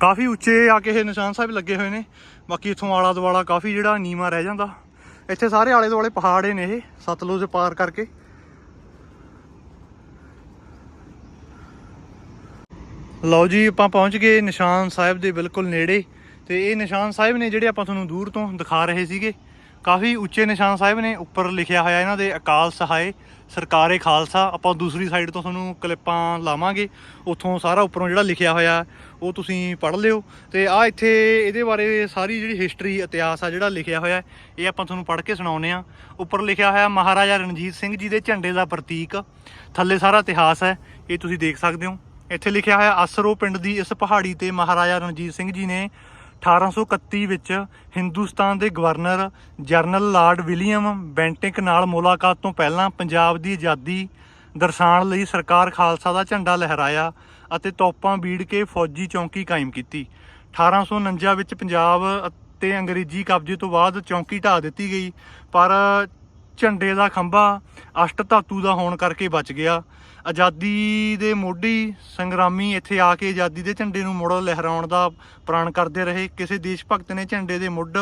ਕਾਫੀ ਉੱਚੇ ਆ ਕੇ ਇਹ ਨਿਸ਼ਾਨ ਸਾਹਿਬ ਲੱਗੇ ਹੋਏ ਨੇ। ਬਾਕੀ ਇਥੋਂ ਆਲਾ ਦੁਆਲਾ ਕਾਫੀ ਜਿਹੜਾ ਨੀਵਾ ਰਹਿ ਜਾਂਦਾ। ਇੱਥੇ ਸਾਰੇ ਆਲੇ ਦੁਆਲੇ ਪਹਾੜੇ ਨੇ ਇਹ, ਸਤਲੁਜ ਪਾਰ ਕਰਕੇ। ਲਓ ਜੀ, ਆਪਾਂ ਪਹੁੰਚ ਗਏ ਨਿਸ਼ਾਨ ਸਾਹਿਬ ਦੇ ਬਿਲਕੁਲ ਨੇੜੇ ਤੇ ਇਹ ਨਿਸ਼ਾਨ ਸਾਹਿਬ ਨੇ ਜਿਹੜੇ ਆਪਾਂ ਤੁਹਾਨੂੰ ਦੂਰ ਤੋਂ ਦਿਖਾ ਰਹੇ ਸੀਗੇ, ਕਾਫੀ ਉੱਚੇ ਨਿਸ਼ਾਨ ਸਾਹਿਬ ਨੇ ਉੱਪਰ ਲਿਖਿਆ ਹੋਇਆ ਇਹਨਾਂ ਦੇ ਅਕਾਲ ਸਹਾਏ, ਸਰਕਾਰੇ ਖਾਲਸਾ, ਆਪਾਂ ਦੂਸਰੀ ਸਾਈਡ ਤੋਂ ਤੁਹਾਨੂੰ ਕਲਿੱਪਾਂ ਲਾਵਾਂਗੇ, ਉੱਥੋਂ ਸਾਰਾ ਉੱਪਰੋਂ ਜਿਹੜਾ ਲਿਖਿਆ ਹੋਇਆ, ਉਹ ਤੁਸੀਂ ਪੜ੍ਹ ਲਿਓ ਤੇ ਆ ਇੱਥੇ ਇਹਦੇ ਬਾਰੇ ਸਾਰੀ ਜਿਹੜੀ ਹਿਸਟਰੀ ਇਤਿਹਾਸ ਆ ਜਿਹੜਾ ਲਿਖਿਆ ਹੋਇਆ, ਇਹ ਆਪਾਂ ਤੁਹਾਨੂੰ ਪੜ੍ਹ ਕੇ ਸੁਣਾਉਂਦੇ ਆ ਉੱਪਰ ਲਿਖਿਆ ਹੋਇਆ ਮਹਾਰਾਜਾ ਰਣਜੀਤ ਸਿੰਘ ਜੀ ਦੇ ਝੰਡੇ ਦਾ ਪ੍ਰਤੀਕ, ਥੱਲੇ ਸਾਰਾ ਇਤਿਹਾਸ ਹੈ, ਇਹ ਤੁਸੀਂ ਦੇਖ ਸਕਦੇ ਹੋ। ਇੱਥੇ ਲਿਖਿਆ ਹੋਇਆ ਅਸਰੋ ਪਿੰਡ ਦੀ ਇਸ ਪਹਾੜੀ ਤੇ ਮਹਾਰਾਜਾ ਰਣਜੀਤ ਸਿੰਘ ਜੀ ਨੇ 1831 ਵਿੱਚ ਹਿੰਦੁਸਤਾਨ ਦੇ governor general lord William Bentinck ਨਾਲ ਮੁਲਾਕਾਤ ਤੋਂ ਪਹਿਲਾਂ ਪੰਜਾਬ ਦੀ ਆਜ਼ਾਦੀ ਦਰਸਾਉਣ ਲਈ ਸਰਕਾਰ ਖਾਲਸਾ ਦਾ ਝੰਡਾ ਲਹਿਰਾਇਆ ਅਤੇ ਤੋਪਾਂ ਬੀੜ ਕੇ ਫੌਜੀ ਚੌਂਕੀ ਕਾਇਮ ਕੀਤੀ। 1849 ਵਿੱਚ ਪੰਜਾਬ 'ਤੇ ਅੰਗਰੇਜ਼ੀ ਕਬਜ਼ੇ ਤੋਂ ਬਾਅਦ ਚੌਂਕੀ ਢਾਹ ਦਿੱਤੀ ਗਈ, ਪਰ ਝੰਡੇ ਦਾ ਖੰਭਾ ਅਸ਼ਟ ਧਾਤੂ ਦਾ ਹੋਣ ਕਰਕੇ ਬਚ ਗਿਆ। ਆਜ਼ਾਦੀ ਦੇ ਮੋਢੀ ਸੰਗਰਾਮੀ ਇੱਥੇ ਆ ਕੇ ਆਜ਼ਾਦੀ ਦੇ ਝੰਡੇ ਨੂੰ ਮੁੜ ਲਹਿਰਾਉਣ ਦਾ ਪ੍ਰਣ ਕਰਦੇ ਰਹੇ। ਕਿਸੇ ਦੇਸ਼ ਭਗਤ ਨੇ ਝੰਡੇ ਦੇ ਮੁੱਢ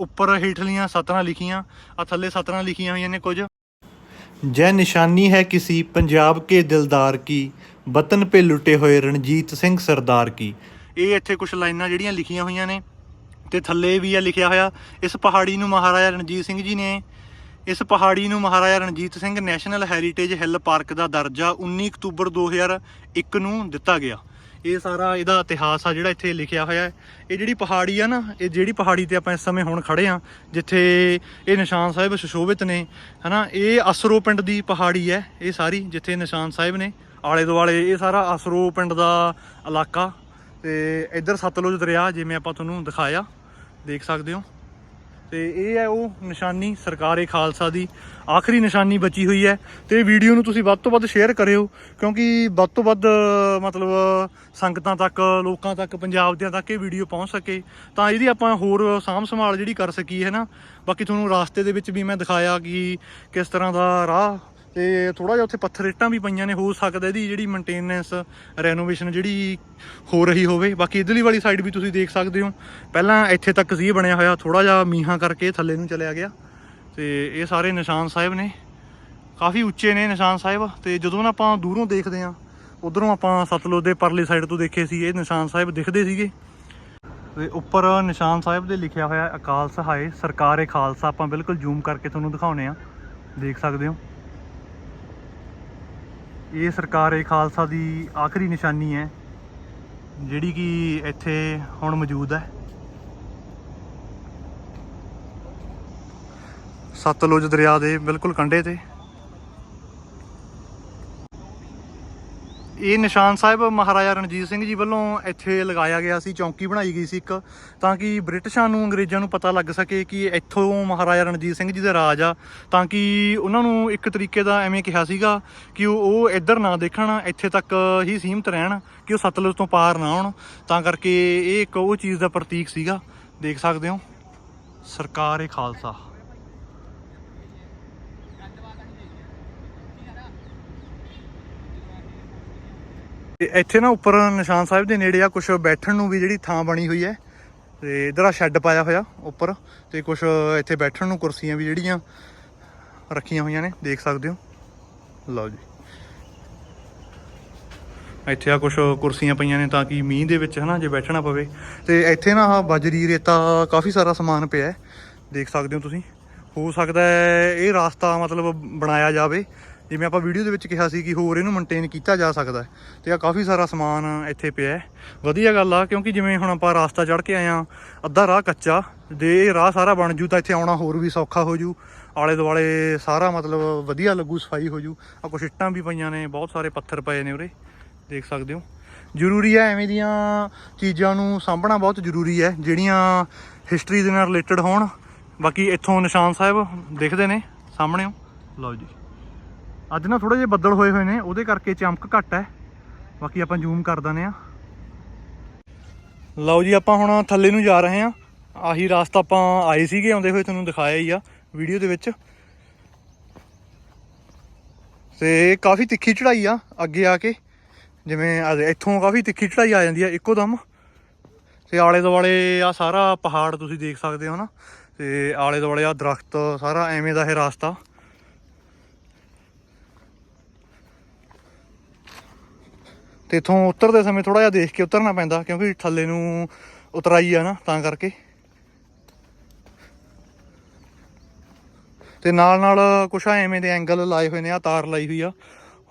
ਉੱਪਰ ਹੇਠਲੀਆਂ ਸਤਰਾਂ ਲਿਖੀਆਂ ਆ ਥੱਲੇ ਸਤਰਾਂ ਲਿਖੀਆਂ ਹੋਈਆਂ ਨੇ ਕੁਝ। ਜੈ ਨਿਸ਼ਾਨੀ ਹੈ ਕਿਸੇ ਪੰਜਾਬ ਕੇ ਦਿਲਦਾਰ ਕੀ, ਵਤਨ ਪੇ ਲੁੱਟੇ ਹੋਏ ਰਣਜੀਤ ਸਿੰਘ ਸਰਦਾਰ ਕੀ। ਇਹ ਇੱਥੇ ਕੁਝ ਲਾਈਨਾਂ ਜਿਹੜੀਆਂ ਲਿਖੀਆਂ ਹੋਈਆਂ ਨੇ ਤੇ ਥੱਲੇ ਵੀ ਆ ਲਿਖਿਆ ਹੋਇਆ, ਇਸ ਪਹਾੜੀ ਨੂੰ ਮਹਾਰਾਜਾ ਰਣਜੀਤ ਸਿੰਘ ਜੀ ਨੇ ਇਸ ਪਹਾੜੀ ਨੂੰ Maharaja Ranjit Singh national heritage hill park ਦਾ ਦਰਜਾ 19 ਅਕਤੂਬਰ 2001 ਨੂੰ ਦਿੱਤਾ ਗਿਆ। ਇਹ ਸਾਰਾ ਇਹਦਾ ਇਤਿਹਾਸ ਆ ਜਿਹੜਾ ਇੱਥੇ ਲਿਖਿਆ ਹੋਇਆ ਹੈ। ਇਹ ਜਿਹੜੀ ਪਹਾੜੀ ਆ ਨਾ, ਇਹ ਜਿਹੜੀ ਪਹਾੜੀ ਤੇ ਆਪਾਂ ਇਸ ਸਮੇਂ ਹੁਣ ਖੜੇ ਆ, ਜਿੱਥੇ ਇਹ ਨਿਸ਼ਾਨ ਸਾਹਿਬ ਸੁਸ਼ੋਭਿਤ ਨੇ, ਹਨਾ, ਇਹ ਅਸਰੋ ਪਿੰਡ ਦੀ ਪਹਾੜੀ ਹੈ ਇਹ ਸਾਰੀ, ਜਿੱਥੇ ਨਿਸ਼ਾਨ ਸਾਹਿਬ ਨੇ, ਆਲੇ ਦੁਆਲੇ ਇਹ ਸਾਰਾ ਅਸਰੋ ਪਿੰਡ ਦਾ ਇਲਾਕਾ ਤੇ ਇੱਧਰ ਸਤਲੁਜ ਦਰਿਆ, ਜਿਵੇਂ ਆਪਾਂ ਤੁਹਾਨੂੰ ਦਿਖਾਇਆ, ਦੇਖ ਸਕਦੇ ਹੋ। ਤੇ ਇਹ ਹੈ ਉਹ ਨਿਸ਼ਾਨੀ ਸਰਕਾਰੇ ਖਾਲਸਾ ਦੀ। ਆਖਰੀ ਨਿਸ਼ਾਨੀ ਬਚੀ ਹੋਈ ਹੈ ਤੇ ਵੀਡੀਓ ਨੂੰ ਤੁਸੀਂ ਵੱਧ ਤੋਂ ਵੱਧ ਸ਼ੇਅਰ ਕਰਿਓ, ਕਿਉਂਕਿ ਵੱਧ ਤੋਂ ਵੱਧ, ਮਤਲਬ, ਸੰਗਤਾਂ ਤੱਕ, ਲੋਕਾਂ ਤੱਕ ਪੰਜਾਬ ਦਿਆਂ ਤੱਕ ਇਹ ਵੀਡੀਓ ਪਹੁੰਚ ਸਕੇ। ਤਾਂ ਇਹਦੀ ਆਪਾਂ ਹੋਰ ਸਾਂਭ ਸੰਭਾਲ ਜਿਹੜੀ ਕਰ ਸਕੀਏ, ਹੈ ਨਾ? ਬਾਕੀ ਤੁਹਾਨੂੰ ਰਾਸਤੇ ਦੇ ਵਿੱਚ ਵੀ ਮੈਂ ਦਿਖਾਇਆ ਕਿ ਕਿਸ ਤਰ੍ਹਾਂ ਦਾ ਰਾਹ ਤੇ ਥੋੜਾ ਜਿਹਾ ਉੱਥੇ ਪੱਥਰ ਇੱਟਾਂ ਵੀ ਪਈਆਂ ਨੇ, ਹੋ ਸਕਦਾ ਇਹਦੀ ਜਿਹੜੀ ਮੇਨਟੇਨੈਂਸ ਰੈਨੋਵੇਸ਼ਨ ਜਿਹੜੀ ਹੋ ਰਹੀ ਹੋਵੇ। ਬਾਕੀ ਇਧਰਲੀ ਵਾਲੀ ਸਾਈਡ ਵੀ ਤੁਸੀਂ ਦੇਖ ਸਕਦੇ ਹੋ। ਪਹਿਲਾਂ ਇੱਥੇ ਤੱਕ ਸੀ ਬਣਿਆ ਹੋਇਆ ਥੋੜਾ ਜਿਹਾ ਮੀਂਹਾਂ ਕਰਕੇ ਥੱਲੇ ਨੂੰ ਚਲਿਆ ਗਿਆ। ਤੇ ਇਹ ਸਾਰੇ ਨਿਸ਼ਾਨ ਸਾਹਿਬ ਨੇ। ਕਾਫੀ ਉੱਚੇ ਨੇ ਨਿਸ਼ਾਨ ਸਾਹਿਬ, ਤੇ ਜਦੋਂ ਨਾ ਆਪਾਂ ਦੂਰੋਂ ਦੇਖਦੇ ਆ ਉਧਰੋਂ ਆਪਾਂ ਸਤਲੁਜ ਦੇ ਪਰਲੀ ਸਾਈਡ ਤੋਂ ਦੇਖੇ ਸੀ, ਇਹ ਨਿਸ਼ਾਨ ਸਾਹਿਬ ਦਿਖਦੇ ਸੀਗੇ। ਤੇ ਉੱਪਰ ਨਿਸ਼ਾਨ ਸਾਹਿਬ ਦੇ ਲਿਖਿਆ ਹੋਇਆ ਅਕਾਲ ਸਹਾਏ, ਸਰਕਾਰੇ ਖਾਲਸਾ, ਆਪਾਂ ਬਿਲਕੁਲ ਜ਼ੂਮ ਕਰਕੇ ਤੁਹਾਨੂੰ ਦਿਖਾਉਨੇ ਆ ਦੇਖ ਸਕਦੇ ਹੋ। ਇਹ ਸਰਕਾਰ ਸਰਕਾਰੇ ਖਾਲਸਾ ਦੀ ਆਖਰੀ ਨਿਸ਼ਾਨੀ ਹੈ, ਜਿਹੜੀ ਕਿ ਇੱਥੇ ਹੁਣ ਮੌਜੂਦ ਹੈ। ਸਤਲੁਜ ਦਰਿਆ ਦੇ ਬਿਲਕੁਲ ਕੰਢੇ ਤੇ ਇਹ ਨਿਸ਼ਾਨ ਸਾਹਿਬ ਮਹਾਰਾਜਾ ਰਣਜੀਤ ਸਿੰਘ ਜੀ ਵੱਲੋਂ ਇੱਥੇ ਲਗਾਇਆ ਗਿਆ ਸੀ, ਚੌਂਕੀ ਬਣਾਈ ਗਈ ਸੀ ਇੱਕ, ਤਾਂ ਕਿ ਬ੍ਰਿਟਿਸ਼ਾਂ ਨੂੰ, ਅੰਗਰੇਜ਼ਾਂ ਨੂੰ ਪਤਾ ਲੱਗ ਸਕੇ ਕਿ ਇੱਥੋਂ ਮਹਾਰਾਜਾ ਰਣਜੀਤ ਸਿੰਘ ਜੀ ਦਾ ਰਾਜ ਆ। ਤਾਂ ਕਿ ਉਹਨਾਂ ਨੂੰ ਇੱਕ ਤਰੀਕੇ ਦਾ ਐਵੇਂ ਕਿਹਾ ਸੀਗਾ ਕਿ ਉਹ ਇੱਧਰ ਨਾ ਦੇਖਣ, ਇੱਥੇ ਤੱਕ ਹੀ ਸੀਮਤ ਰਹਿਣ, ਕਿ ਉਹ ਸਤਲੁਜ ਤੋਂ ਪਾਰ ਨਾ ਆਉਣ। ਤਾਂ ਕਰਕੇ ਇਹ ਇੱਕ ਉਹ ਚੀਜ਼ ਦਾ ਪ੍ਰਤੀਕ ਸੀਗਾ। ਦੇਖ ਸਕਦੇ ਹੋ। ਸਰਕਾਰ ਏ ਖਾਲਸਾ। ਤੇ ਇੱਥੇ ਨਾ ਉੱਪਰ ਨਿਸ਼ਾਨ ਸਾਹਿਬ ਦੇ ਨੇੜੇ ਆ ਕੁਝ ਬੈਠਣ ਨੂੰ ਵੀ ਜਿਹੜੀ ਥਾਂ ਬਣੀ ਹੋਈ ਹੈ। ਤੇ ਇਧਰ ਆ ਸ਼ੈੱਡ ਪਾਇਆ ਹੋਇਆ ਉੱਪਰ ਤੇ ਕੁਝ ਇੱਥੇ ਬੈਠਣ ਨੂੰ ਕੁਰਸੀਆਂ ਵੀ ਜਿਹੜੀਆਂ ਰੱਖੀਆਂ ਹੋਈਆਂ ਨੇ, ਦੇਖ ਸਕਦੇ ਹੋ। ਲਓ ਜੀ। ਇੱਥੇ ਆ ਕੁਝ ਕੁਰਸੀਆਂ ਪਈਆਂ ਨੇ ਤਾਂ ਕਿ ਮੀਂਹ ਦੇ ਵਿੱਚ ਹਨਾ ਜੇ ਬੈਠਣਾ ਪਵੇ। ਤੇ ਇੱਥੇ ਨਾ ਆਹ ਬਜਰੀ, ਰੇਤਾ, ਕਾਫੀ ਸਾਰਾ ਸਮਾਨ ਪਿਆ ਹੈ। ਦੇਖ ਸਕਦੇ ਹੋ ਤੁਸੀਂ। ਹੋ ਸਕਦਾ ਹੈ ਇਹ ਰਾਸਤਾ ਮਤਲਬ ਬਣਾਇਆ ਜਾਵੇ। ਜਿਵੇਂ ਆਪਾਂ ਵੀਡੀਓ ਦੇ ਵਿੱਚ ਕਿਹਾ ਸੀ ਕਿ ਹੋਰ ਇਹਨੂੰ ਮੇਨਟੇਨ ਕੀਤਾ ਜਾ ਸਕਦਾ ਹੈ, ਤੇ ਆ ਕਾਫੀ ਸਾਰਾ ਸਮਾਨ ਇੱਥੇ ਪਿਆ ਵਧੀਆ ਗੱਲ ਆ, ਕਿਉਂਕਿ ਜਿਵੇਂ ਹੁਣ ਆਪਾਂ ਰਾਸਤਾ ਚੜ੍ਹ ਕੇ ਆਏ ਆ ਅੱਧਾ ਰਾਹ ਕੱਚਾ, ਜੇ ਇਹ ਰਾਹ ਸਾਰਾ ਬਣ ਜੂ ਤਾਂ ਇੱਥੇ ਆਉਣਾ ਹੋਰ ਵੀ ਸੌਖਾ ਹੋ ਜੂ। ਆਲੇ ਦੁਆਲੇ ਸਾਰਾ ਮਤਲਬ ਵਧੀਆ ਲੱਗੂ, ਸਫ਼ਾਈ ਹੋ ਜੂ। ਆ ਕੁਛ ਇੱਟਾਂ ਵੀ ਪਈਆਂ ਨੇ, ਬਹੁਤ ਸਾਰੇ ਪੱਥਰ ਪਏ ਨੇ ਉਰੇ, ਦੇਖ ਸਕਦੇ ਹੋ। ਜ਼ਰੂਰੀ ਹੈ ਐਵੇਂ ਦੀਆਂ ਚੀਜ਼ਾਂ ਨੂੰ ਸਾਂਭਣਾ ਬਹੁਤ ਜ਼ਰੂਰੀ ਹੈ, ਜਿਹੜੀਆਂ ਹਿਸਟਰੀ ਦੇ ਨਾਲ ਰਿਲੇਟਡ ਹੋਣ। ਬਾਕੀ ਇੱਥੋਂ ਨਿਸ਼ਾਨ ਸਾਹਿਬ ਦਿਖਦੇ ਨੇ, ਸਾਹਮਣੇ ਲਓ ਜੀ। ਅੱਜ ਨਾ ਥੋੜੇ ਜਿਹੇ ਬੱਦਲ ਹੋਏ ਹੋਏ ਨੇ, ਉਹਦੇ ਕਰਕੇ ਚਮਕ ਘੱਟ ਹੈ। ਬਾਕੀ ਆਪਾਂ ਜ਼ੂਮ ਕਰ ਦਿੰਦੇ ਆ ਲਓ ਜੀ, ਆਪਾਂ ਹੁਣ ਥੱਲੇ ਨੂੰ ਜਾ ਰਹੇ ਆ ਆਹੀ ਰਸਤਾ ਆਪਾਂ ਆਏ ਸੀਗੇ, ਆਉਂਦੇ ਹੋਏ ਤੁਹਾਨੂੰ ਦਿਖਾਇਆ ਹੀ ਆ ਵੀਡੀਓ ਦੇ ਵਿੱਚ। ਤੇ ਕਾਫੀ ਤਿੱਖੀ ਚੜਾਈ ਆ, ਅੱਗੇ ਆ ਕੇ। ਜਿਵੇਂ ਇੱਥੋਂ ਕਾਫੀ ਤਿੱਖੀ ਚੜਾਈ ਆ ਜਾਂਦੀ ਆ ਇੱਕੋ ਦਮ ਤੇ ਆਲੇ ਦੁਆਲੇ ਆ ਸਾਰਾ ਪਹਾੜ ਤੁਸੀਂ ਦੇਖ ਸਕਦੇ ਹੋ ਨਾ। ਤੇ ਆਲੇ ਦੁਆਲੇ ਆ ਦਰਖਤ, ਸਾਰਾ ਐਵੇਂ ਦਾ ਇਹ ਰਸਤਾ। ਤੇ ਇਥੋਂ ਉਤਰਦੇ ਸਮੇਂ ਥੋੜਾ ਜਿਹਾ ਦੇਖ ਕੇ ਉਤਰਨਾ ਪੈਂਦਾ, ਕਿਉਂਕਿ ਥੱਲੇ ਨੂੰ ਉਤਰਾਈ ਆ ਨਾ, ਤਾਂ ਕਰਕੇ। ਤੇ ਨਾਲ ਨਾਲ ਕੁਛ ਐਵੇਂ ਦੇ ਐਂਗਲ ਲਾਏ ਹੋਏ ਨੇ, ਆ ਤਾਰ ਲਾਈ ਹੋਈ ਆ।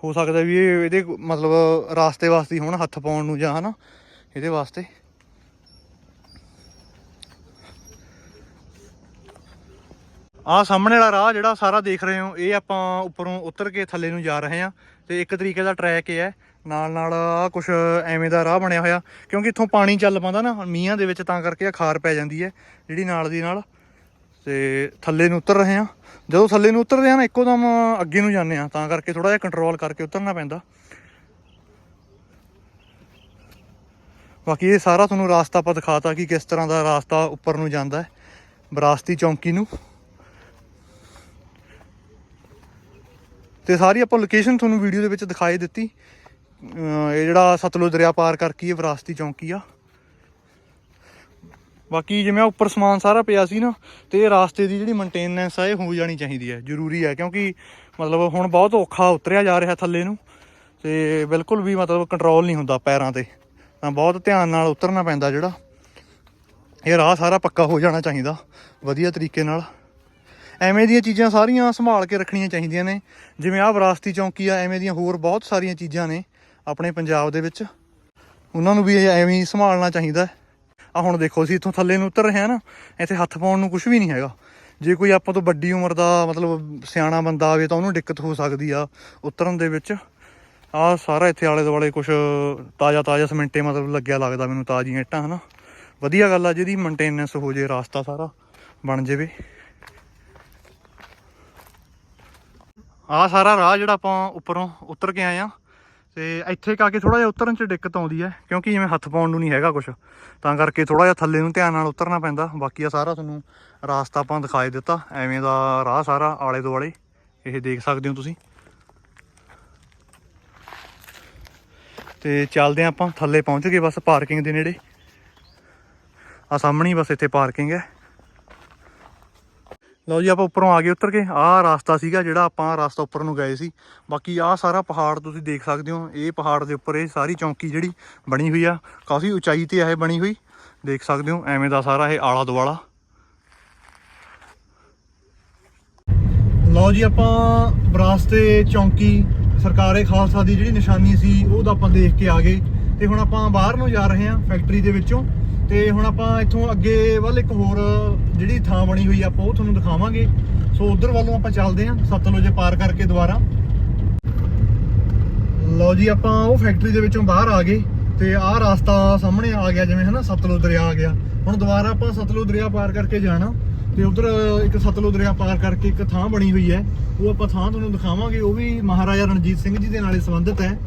ਹੋ ਸਕਦਾ ਵੀ ਇਹ ਇਹਦੇ ਮਤਲਬ ਰਾਸਤੇ ਵਾਸਤੇ ਹੀ ਹੱਥ ਪਾਉਣ ਨੂੰ ਜਾਂ ਹਨਾ, ਇਹਦੇ ਵਾਸਤੇ। ਆ ਸਾਹਮਣੇ ਵਾਲਾ ਰਾਹ ਜਿਹੜਾ ਸਾਰਾ ਦੇਖ ਰਹੇ ਹੋ, ਇਹ ਆਪਾਂ ਉੱਪਰੋਂ ਉਤਰ ਕੇ ਥੱਲੇ ਨੂੰ ਜਾ ਰਹੇ ਹਾਂ ਤੇ ਇੱਕ ਤਰੀਕੇ ਦਾ ਟਰੈਕ ਇਹ ਹੈ। ਨਾਲ ਨਾਲ ਆ ਕੁਝ ਐਵੇਂ ਦਾ ਰਾਹ ਬਣਿਆ ਹੋਇਆ, ਕਿਉਂਕਿ ਇੱਥੋਂ ਪਾਣੀ ਚੱਲ ਪਾਉਂਦਾ ਨਾ, ਮੀਂਹਾਂ ਦੇ ਵਿੱਚ ਤਾਂ ਕਰਕੇ ਆ ਖਾਰ ਪੈ ਜਾਂਦੀ ਹੈ, ਜਿਹੜੀ ਨਾਲ ਦੀ ਨਾਲ। ਤੇ ਥੱਲੇ ਨੂੰ ਉਤਰ ਰਹੇ ਹਾਂ। ਜਦੋਂ ਥੱਲੇ ਨੂੰ ਉਤਰਦੇ ਆ ਨਾ ਇੱਕੋ ਦਮ ਅੱਗੇ ਨੂੰ ਜਾਂਦੇ ਆ ਤਾਂ ਕਰਕੇ ਥੋੜਾ ਜਿਹਾ ਕੰਟਰੋਲ ਕਰਕੇ ਉਤਰਨਾ ਪੈਂਦਾ। ਬਾਕੀ ਇਹ ਸਾਰਾ ਤੁਹਾਨੂੰ ਰਾਸਤਾ ਆਪਾਂ ਦਿਖਾਤਾ ਕਿ ਕਿਸ ਤਰ੍ਹਾਂ ਦਾ ਰਾਸਤਾ ਉੱਪਰ ਨੂੰ ਜਾਂਦਾ ਹੈ ਬਰਾਸਤੀ ਚੌਂਕੀ ਨੂੰ। ਤੇ ਸਾਰੀ ਆਪਾਂ ਲੋਕੇਸ਼ਨ ਤੁਹਾਨੂੰ ਵੀਡੀਓ ਦੇ ਵਿੱਚ ਦਿਖਾਈ ਦਿੱਤੀ। ਇਹ ਜਿਹੜਾ ਸਤਲੁਜ ਦਰਿਆ ਪਾਰ ਕਰਕੇ ਇਹ ਵਿਰਾਸਤੀ ਚੌਂਕੀ ਆ। ਬਾਕੀ ਜਿਵੇਂ ਉੱਪਰ ਸਮਾਨ ਸਾਰਾ ਪਿਆ ਸੀ ਨਾ, ਤੇ ਇਹ ਰਾਸਤੇ ਦੀ ਜਿਹੜੀ ਮੇਨਟੇਨੈਂਸ ਆ, ਇਹ ਹੋ ਜਾਣੀ ਚਾਹੀਦੀ ਹੈ ਜ਼ਰੂਰੀ ਹੈ ਕਿਉਂਕਿ ਮਤਲਬ ਹੁਣ ਬਹੁਤ ਔਖਾ ਉਤਰਿਆ ਜਾ ਰਿਹਾ ਥੱਲੇ ਨੂੰ, ਤੇ ਬਿਲਕੁਲ ਵੀ ਮਤਲਬ ਕੰਟਰੋਲ ਨਹੀਂ ਹੁੰਦਾ ਪੈਰਾਂ ਤੇ। ਤਾਂ ਬਹੁਤ ਧਿਆਨ ਨਾਲ ਉਤਰਨਾ ਪੈਂਦਾ ਜਿਹੜਾ। ਇਹ ਰਾਹ ਸਾਰਾ ਪੱਕਾ ਹੋ ਜਾਣਾ ਚਾਹੀਦਾ, ਵਧੀਆ ਤਰੀਕੇ ਨਾਲ। ਐਵੇਂ ਦੀਆਂ ਚੀਜ਼ਾਂ ਸਾਰੀਆਂ ਸੰਭਾਲ ਕੇ ਰੱਖਣੀਆਂ ਚਾਹੀਦੀਆਂ ਨੇ। ਜਿਵੇਂ ਆਹ ਵਿਰਾਸਤੀ ਚੌਂਕੀ ਆ, ਐਵੇਂ ਦੀਆਂ ਹੋਰ ਬਹੁਤ ਸਾਰੀਆਂ ਚੀਜ਼ਾਂ ਨੇ। ਆਪਣੇ ਪੰਜਾਬ ਦੇ ਵਿੱਚ। ਉਹਨਾਂ ਨੂੰ ਵੀ ਐਵੇਂ ਹੀ ਸੰਭਾਲਣਾ ਚਾਹੀਦਾ ਆ ਹੁਣ ਦੇਖੋ ਅਸੀਂ ਇੱਥੋਂ ਥੱਲੇ ਨੂੰ ਉਤਰ ਰਹੇ ਹਾਂ ਨਾ, ਇੱਥੇ ਹੱਥ ਪਾਉਣ ਨੂੰ ਕੁਝ ਵੀ ਨਹੀਂ ਹੈਗਾ। ਜੇ ਕੋਈ ਆਪਾਂ ਤੋਂ ਵੱਡੀ ਉਮਰ ਦਾ ਮਤਲਬ ਸਿਆਣਾ ਬੰਦਾ ਆਵੇ ਤਾਂ ਉਹਨੂੰ ਦਿੱਕਤ ਹੋ ਸਕਦੀ ਆ ਉਤਰਨ ਦੇ ਵਿੱਚ। ਆ ਸਾਰਾ ਇੱਥੇ ਆਲੇ ਦੁਆਲੇ ਕੁਝ ਤਾਜ਼ਾ ਤਾਜ਼ਾ ਸਮਿੰਟੇ ਮਤਲਬ ਲੱਗਿਆ ਲੱਗਦਾ ਮੈਨੂੰ ਤਾਜ਼ੀਆਂ ਇੱਟਾਂ, ਹਨਾ। ਵਧੀਆ ਗੱਲ ਆ ਜਿਹਦੀ ਮੇਨਟੇਨੈਂਸ ਹੋ ਜੇ ਰਾਸਤਾ ਸਾਰਾ ਬਣ ਜਾਵੇ। ਆ ਸਾਰਾ ਰਾਹ ਜਿਹੜਾ ਆਪਾਂ ਉੱਪਰੋਂ ਉਤਰ ਕੇ ਆਏ ਆ ਤੇ ਇੱਥੇ ਕਾ ਕੇ ਥੋੜਾ ਜਿਹਾ ਉਤਰਨ 'ਚ ਦਿੱਕਤ ਆਉਂਦੀ ਹੈ, ਕਿਉਂਕਿ ਜਿਵੇਂ ਹੱਥ ਪਾਉਣ ਨੂੰ ਨਹੀਂ ਹੈਗਾ ਕੁਝ ਤਾਂ ਕਰਕੇ ਥੋੜਾ ਜਿਹਾ ਥੱਲੇ ਨੂੰ ਧਿਆਨ ਨਾਲ ਉਤਰਨਾ ਪੈਂਦਾ। ਬਾਕੀ ਆ ਸਾਰਾ ਤੁਹਾਨੂੰ ਰਾਸਤਾ ਆਪਾਂ ਦਿਖਾਈ ਦਿੱਤਾ, ਐਵੇਂ ਦਾ ਰਾਹ ਸਾਰਾ ਆਲੇ ਦੁਆਲੇ, ਇਹ ਦੇਖ ਸਕਦੇ ਹੋ ਤੁਸੀਂ। ਤੇ ਚੱਲਦੇ ਹਾਂ ਆਪਾਂ, ਥੱਲੇ ਪਹੁੰਚ ਗਏ ਬਸ ਪਾਰਕਿੰਗ ਦੇ ਨੇੜੇ। ਆ ਸਾਹਮਣੇ ਬਸ ਇੱਥੇ ਪਾਰਕਿੰਗ ਹੈ। ਲਓ ਜੀ, ਆਪਾਂ ਉੱਪਰੋਂ ਆ ਗਏ ਉਤਰ ਕੇ। ਆਹ ਰਾਸਤਾ ਸੀਗਾ ਜਿਹੜਾ ਆਪਾਂ ਰਾਸਤਾ ਉੱਪਰ ਨੂੰ ਗਏ ਸੀ। ਬਾਕੀ ਆਹ ਸਾਰਾ ਪਹਾੜ ਤੁਸੀਂ ਦੇਖ ਸਕਦੇ ਹੋ। ਇਹ ਪਹਾੜ ਦੇ ਉੱਪਰ ਇਹ ਸਾਰੀ ਚੌਂਕੀ ਜਿਹੜੀ ਬਣੀ ਹੋਈ ਆ, ਕਾਫੀ ਉਚਾਈ ਤੇ ਇਹ ਬਣੀ ਹੋਈ। ਦੇਖ ਸਕਦੇ ਹੋ, ਐਵੇਂ ਦਾ ਸਾਰਾ ਇਹ ਆਲਾ ਦੁਆਲਾ। ਲਓ ਜੀ, ਆਪਾਂ ਬਰਾਸਤੇ ਚੌਂਕੀ, ਸਰਕਾਰੇ ਖਾਲਸਾ ਦੀ ਜਿਹੜੀ ਨਿਸ਼ਾਨੀ ਸੀ, ਉਹ ਤਾਂ ਆਪਾਂ ਦੇਖ ਕੇ ਆ ਗਏ। ਤੇ ਹੁਣ ਆਪਾਂ ਬਾਹਰ ਨੂੰ ਜਾ ਰਹੇ ਹਾਂ, ਫੈਕਟਰੀ ਦੇ ਵਿੱਚੋਂ। ਤੇ ਹੁਣ ਆਪਾਂ ਇੱਥੋਂ ਅੱਗੇ ਵੱਲ ਇੱਕ ਹੋਰ ਜਿਹੜੀ ਥਾਂ ਬਣੀ ਹੋਈ ਆਪਾਂ ਉਹ ਤੁਹਾਨੂੰ ਦਿਖਾਵਾਂਗੇ। ਸੋ ਉਧਰ ਵੱਲੋਂ ਆਪਾਂ ਚੱਲਦੇ ਹਾਂ ਸਤਲੁਜ ਪਾਰ ਕਰਕੇ ਦੁਬਾਰਾ। ਲਓ ਜੀ, ਆਪਾਂ ਉਹ ਫੈਕਟਰੀ ਦੇ ਵਿੱਚੋਂ ਬਾਹਰ ਆ ਗਏ ਤੇ ਆਹ ਰਾਸਤਾ ਸਾਹਮਣੇ ਆ ਗਿਆ, ਜਿਵੇਂ ਹਨਾ, ਸਤਲੁਜ ਦਰਿਆ ਆ ਗਿਆ। ਹੁਣ ਦੁਬਾਰਾ ਆਪਾਂ ਸਤਲੁਜ ਦਰਿਆ ਪਾਰ ਕਰਕੇ ਜਾਣਾ ਤੇ ਉਧਰ ਇੱਕ ਸਤਲੁਜ ਦਰਿਆ ਪਾਰ ਕਰਕੇ ਇੱਕ ਥਾਂ ਬਣੀ ਹੋਈ ਹੈ। ਉਹ ਆਪਾਂ ਥਾਂ ਤੁਹਾਨੂੰ ਦਿਖਾਵਾਂਗੇ, ਉਹ ਵੀ ਮਹਾਰਾਜਾ ਰਣਜੀਤ ਸਿੰਘ ਜੀ ਦੇ ਨਾਲੇ ਸੰਬੰਧਿਤ ਹੈ।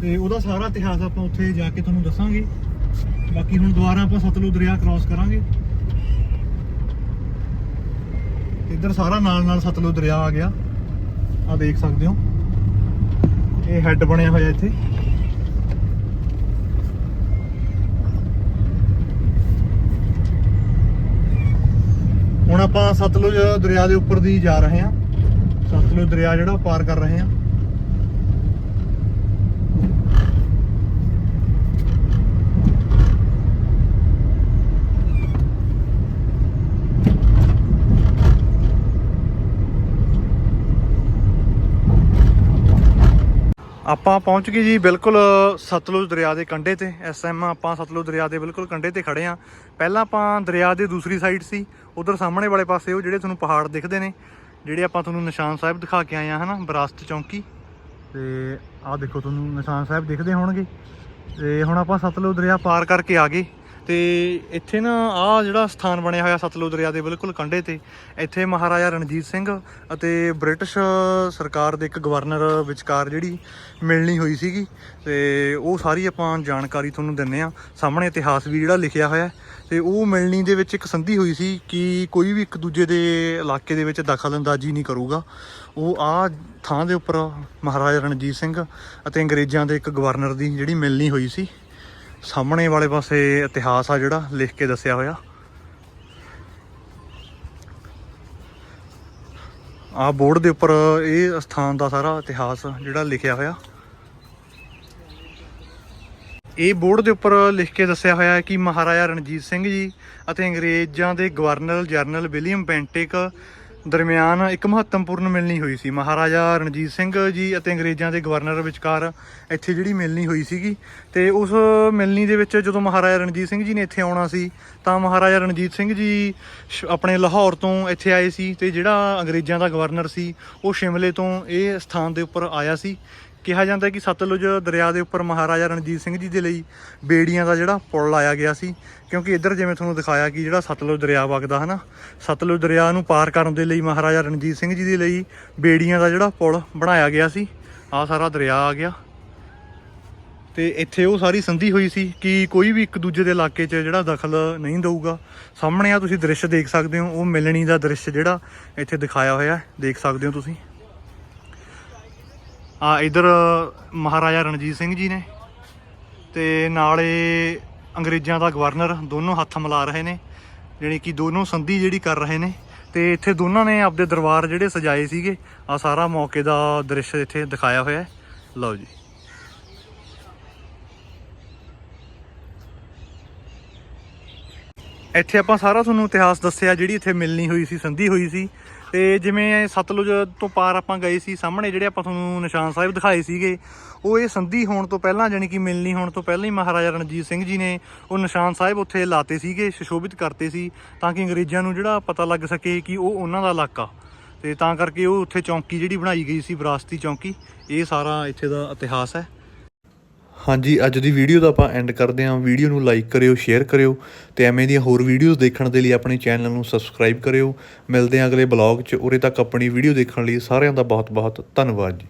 ਤੇ ਉਹਦਾ ਸਾਰਾ ਇਤਿਹਾਸ ਆਪਾਂ ਉੱਥੇ ਜਾ ਕੇ ਤੁਹਾਨੂੰ ਦੱਸਾਂਗੇ। ਬਾਕੀ ਹੁਣ ਦੁਬਾਰਾ ਆਪਾਂ ਸਤਲੁਜ ਦਰਿਆ ਕ੍ਰਾਸ ਕਰਾਂਗੇ। ਇੱਧਰ ਸਾਰਾ ਨਾਲ ਨਾਲ ਸਤਲੁਜ ਦਰਿਆ ਆ ਗਿਆ। ਆ ਦੇਖ ਸਕਦੇ ਹੋ। ਇਹ ਹੈੱਡ ਬਣਿਆ ਹੋਇਆ ਇੱਥੇ। ਹੁਣ ਆਪਾਂ ਸਤਲੁਜ ਦਰਿਆ ਦੇ ਉੱਪਰ ਦੀ ਜਾ ਰਹੇ ਹਾਂ। ਸਤਲੁਜ ਦਰਿਆ ਜਿਹੜਾ ਪਾਰ ਕਰ ਰਹੇ ਹਾਂ। ਆਪਾਂ ਪਹੁੰਚ ਗਏ ਜੀ ਬਿਲਕੁਲ ਸਤਲੁਜ ਦਰਿਆ ਦੇ ਕੰਢੇ ਤੇ। ਇਸ ਟਾਈਮ ਆਪਾਂ ਸਤਲੁਜ ਦਰਿਆ ਦੇ ਬਿਲਕੁਲ ਕੰਢੇ ਤੇ ਖੜੇ ਆ ਪਹਿਲਾਂ ਆਪਾਂ ਦਰਿਆ ਦੇ ਦੂਸਰੀ ਸਾਈਡ ਸੀ। ਉਧਰ ਸਾਹਮਣੇ ਵਾਲੇ ਪਾਸੇ ਉਹ ਜਿਹੜੇ ਤੁਹਾਨੂੰ ਪਹਾੜ ਦਿਖਦੇ ਨੇ, ਜਿਹੜੇ ਆਪਾਂ ਤੁਹਾਨੂੰ ਨਿਸ਼ਾਨ ਸਾਹਿਬ ਦਿਖਾ ਕੇ ਆਏ ਆ ਹਨਾ? ਬਰਾਸਤ ਚੌਂਕੀ। ਤੇ ਆਹ ਦੇਖੋ ਤੁਹਾਨੂੰ ਨਿਸ਼ਾਨ ਸਾਹਿਬ ਦਿਖਦੇ ਹੋਣਗੇ। ਤੇ ਹੁਣ ਆਪਾਂ ਸਤਲੁਜ ਦਰਿਆ ਪਾਰ ਕਰਕੇ ਆ ਗਏ। ਤੇ ਇੱਥੇ ਨਾ ਆਹ ਜਿਹੜਾ ਸਥਾਨ ਬਣਿਆ ਹੋਇਆ ਸਤਲੁਜ ਦਰਿਆ ਦੇ ਬਿਲਕੁਲ ਕੰਢੇ ਤੇ, ਇੱਥੇ ਮਹਾਰਾਜਾ ਰਣਜੀਤ ਸਿੰਘ ਅਤੇ ਬ੍ਰਿਟਿਸ਼ ਸਰਕਾਰ ਦੇ ਇੱਕ ਗਵਰਨਰ ਵਿਚਕਾਰ ਜਿਹੜੀ ਮਿਲਣੀ ਹੋਈ ਸੀਗੀ ਤੇ ਉਹ ਸਾਰੀ ਆਪਾਂ ਜਾਣਕਾਰੀ ਤੁਹਾਨੂੰ ਦਿੰਨੇ ਆ ਸਾਹਮਣੇ ਇਤਿਹਾਸ ਵੀ ਜਿਹੜਾ ਲਿਖਿਆ ਹੋਇਆ ਹੈ ਤੇ ਉਹ ਮਿਲਣੀ ਦੇ ਵਿੱਚ ਇੱਕ ਸੰਧੀ ਹੋਈ ਸੀ ਕਿ ਕੋਈ ਵੀ ਇੱਕ ਦੂਜੇ ਦੇ ਇਲਾਕੇ ਦੇ ਵਿੱਚ ਦਖਲ ਅੰਦਾਜ਼ੀ ਨਹੀਂ ਕਰੂਗਾ। ਉਹ ਆ ਥਾਂ ਦੇ ਉੱਪਰ ਮਹਾਰਾਜਾ ਰਣਜੀਤ ਸਿੰਘ ਅਤੇ ਅੰਗਰੇਜ਼ਾਂ ਦੇ ਇੱਕ ਗਵਰਨਰ ਦੀ ਜਿਹੜੀ ਮਿਲਣੀ ਹੋਈ ਸੀ। ਸਾਹਮਣੇ ਵਾਲੇ ਪਾਸੇ ਇਤਿਹਾਸ ਆ ਜਿਹੜਾ, ਲਿਖ ਕੇ ਦੱਸਿਆ ਹੋਇਆ। ਆ ਬੋਰਡ ਦੇ ਉੱਪਰ ਇਹ ਸਥਾਨ ਦਾ ਸਾਰਾ ਇਤਿਹਾਸ ਜਿਹੜਾ ਲਿਖਿਆ ਹੋਇਆ। ਇਹ ਬੋਰਡ ਦੇ ਉੱਪਰ ਲਿਖ ਕੇ ਦੱਸਿਆ ਹੋਇਆ ਹੈ ਕਿ ਮਹਾਰਾਜਾ ਰਣਜੀਤ ਸਿੰਘ ਜੀ ਅਤੇ ਅੰਗਰੇਜ਼ਾਂ ਦੇ ਗਵਰਨਰ ਜਨਰਲ ਵਿਲੀਅਮ ਪੈਂਟਿਕ ਦਰਮਿਆਨ ਇੱਕ ਮਹੱਤਵਪੂਰਨ ਮਿਲਣੀ ਹੋਈ ਸੀ। ਮਹਾਰਾਜਾ ਰਣਜੀਤ ਸਿੰਘ ਜੀ ਅਤੇ ਅੰਗਰੇਜ਼ਾਂ ਦੇ ਗਵਰਨਰ ਵਿਚਕਾਰ ਇੱਥੇ ਜਿਹੜੀ ਮਿਲਣੀ ਹੋਈ ਸੀਗੀ ਤੇ ਉਸ ਮਿਲਣੀ ਦੇ ਵਿੱਚ ਜਦੋਂ ਮਹਾਰਾਜਾ ਰਣਜੀਤ ਸਿੰਘ ਜੀ ਨੇ ਇੱਥੇ ਆਉਣਾ ਸੀ, ਤਾਂ ਮਹਾਰਾਜਾ ਰਣਜੀਤ ਸਿੰਘ ਜੀ ਸ਼- ਆਪਣੇ ਲਾਹੌਰ ਤੋਂ ਇੱਥੇ ਆਏ ਸੀ ਤੇ ਜਿਹੜਾ ਅੰਗਰੇਜ਼ਾਂ ਦਾ ਗਵਰਨਰ ਸੀ, ਉਹ ਸ਼ਿਮਲੇ ਤੋਂ ਇਹ ਸਥਾਨ ਦੇ ਉੱਪਰ ਆਇਆ ਸੀ ਕਿਹਾ ਜਾਂਦਾ ਕਿ ਸਤਲੁਜ ਦਰਿਆ ਦੇ ਉੱਪਰ ਮਹਾਰਾਜਾ ਰਣਜੀਤ ਸਿੰਘ ਜੀ ਦੇ ਲਈ ਬੇੜੀਆਂ ਦਾ ਜਿਹੜਾ ਪੁਲ ਲਾਇਆ ਗਿਆ ਸੀ। ਕਿਉਂਕਿ ਇੱਧਰ ਜਿਵੇਂ ਤੁਹਾਨੂੰ ਦਿਖਾਇਆ ਕਿ ਜਿਹੜਾ ਸਤਲੁਜ ਦਰਿਆ ਵਗਦਾ, ਹਨਾ? ਸਤਲੁਜ ਦਰਿਆ ਨੂੰ ਪਾਰ ਕਰਨ ਦੇ ਲਈ ਮਹਾਰਾਜਾ ਰਣਜੀਤ ਸਿੰਘ ਜੀ ਦੇ ਲਈ ਬੇੜੀਆਂ ਦਾ ਜਿਹੜਾ ਪੁਲ ਬਣਾਇਆ ਗਿਆ ਸੀ। ਆਹ ਸਾਰਾ ਦਰਿਆ ਆ ਗਿਆ। ਤੇ ਇੱਥੇ ਉਹ ਸਾਰੀ ਸੰਧੀ ਹੋਈ ਸੀ ਕਿ ਕੋਈ ਵੀ ਇੱਕ ਦੂਜੇ ਦੇ ਇਲਾਕੇ 'ਚ ਜਿਹੜਾ ਦਖਲ ਨਹੀਂ ਦਊਗਾ। ਸਾਹਮਣੇ ਆ ਤੁਸੀਂ ਦ੍ਰਿਸ਼ ਦੇਖ ਸਕਦੇ ਹੋ, ਉਹ ਮਿਲਣੀ ਦਾ ਦ੍ਰਿਸ਼ ਜਿਹੜਾ ਇੱਥੇ ਦਿਖਾਇਆ ਹੋਇਆ ਦੇਖ ਸਕਦੇ ਹੋ ਤੁਸੀਂ। ਆ ਇਧਰ ਮਹਾਰਾਜਾ ਰਣਜੀਤ ਸਿੰਘ ਜੀ ਨੇ ਤੇ ਨਾਲੇ ਅੰਗਰੇਜ਼ਾਂ ਦਾ ਗਵਰਨਰ ਦੋਨੋਂ ਹੱਥ ਮਿਲਾ ਰਹੇ ਨੇ, ਜਾਣੀ ਕਿ ਦੋਨੋਂ ਸੰਧੀ ਜਿਹੜੀ ਕਰ ਰਹੇ ਨੇ। ਤੇ ਇੱਥੇ ਦੋਨਾਂ ਨੇ ਆਪਦੇ ਦਰਬਾਰ ਜਿਹੜੇ ਸਜਾਏ ਸੀਗੇ, ਆ ਸਾਰਾ ਮੌਕੇ ਦਾ ਦ੍ਰਿਸ਼ ਇੱਥੇ ਦਿਖਾਇਆ ਹੋਇਆ ਹੈ। ਲਓ ਜੀ। ਇੱਥੇ ਆਪਾਂ ਸਾਰਾ ਤੁਹਾਨੂੰ ਇਤਿਹਾਸ ਦੱਸਿਆ, ਜਿਹੜੀ ਇੱਥੇ ਮਿਲਣੀ ਹੋਈ ਸੀ, ਸੰਧੀ ਹੋਈ ਸੀ। ਤੇ ਜਿਵੇਂ ਸਤਲੁਜ ਤੋਂ ਪਾਰ ਆਪਾਂ ਗਏ ਸੀ, ਸਾਹਮਣੇ ਜਿਹੜੇ ਆਪਾਂ ਤੁਹਾਨੂੰ ਨਿਸ਼ਾਨ ਸਾਹਿਬ ਦਿਖਾਏ ਸੀਗੇ, ਉਹ ਇਹ ਸੰਧੀ ਹੋਣ ਤੋਂ ਪਹਿਲਾਂ ਜਾਣੀ ਕਿ ਮਿਲਣੀ ਹੋਣ ਤੋਂ ਪਹਿਲਾਂ ਹੀ ਮਹਾਰਾਜਾ ਰਣਜੀਤ ਸਿੰਘ ਜੀ ਨੇ ਉਹ ਨਿਸ਼ਾਨ ਸਾਹਿਬ ਉੱਥੇ ਲਾਤੇ ਸੀਗੇ, ਸੁਸ਼ੋਭਿਤ ਕਰਤੇ ਸੀ, ਤਾਂ ਕਿ ਅੰਗਰੇਜ਼ਾਂ ਨੂੰ ਜਿਹੜਾ ਪਤਾ ਲੱਗ ਸਕੇ ਕਿ ਉਹ ਉਹਨਾਂ ਦਾ ਇਲਾਕਾ। ਤੇ ਤਾਂ ਕਰਕੇ ਉਹ ਉੱਥੇ ਚੌਂਕੀ ਜਿਹੜੀ ਬਣਾਈ ਗਈ ਸੀ, ਵਿਰਾਸਤੀ ਚੌਂਕੀ, ਇਹ ਸਾਰਾ ਇੱਥੇ ਦਾ ਇਤਿਹਾਸ ਹੈ। ਹਾਂਜੀ, ਅੱਜ ਦੀ ਵੀਡੀਓ ਦਾ ਆਪਾਂ ਐਂਡ ਕਰਦੇ ਹਾਂ। ਵੀਡੀਓ ਨੂੰ ਲਾਈਕ ਕਰਿਓ ਸ਼ੇਅਰ ਕਰਿਓ ਤੇ ਐਵੇਂ ਦੀਆਂ ਹੋਰ ਵੀਡੀਓਜ਼ ਦੇਖਣ ਦੇ ਲਈ ਆਪਣੇ ਚੈਨਲ ਨੂੰ ਸਬਸਕ੍ਰਾਈਬ ਕਰਿਓ। ਮਿਲਦੇ ਹਾਂ ਅਗਲੇ ਬਲੌਗ 'ਚ। ਉਰੇ ਤੱਕ ਆਪਣੀ ਵੀਡੀਓ ਦੇਖਣ ਲਈ ਸਾਰਿਆਂ ਦਾ ਬਹੁਤ ਬਹੁਤ ਧੰਨਵਾਦ ਜੀ।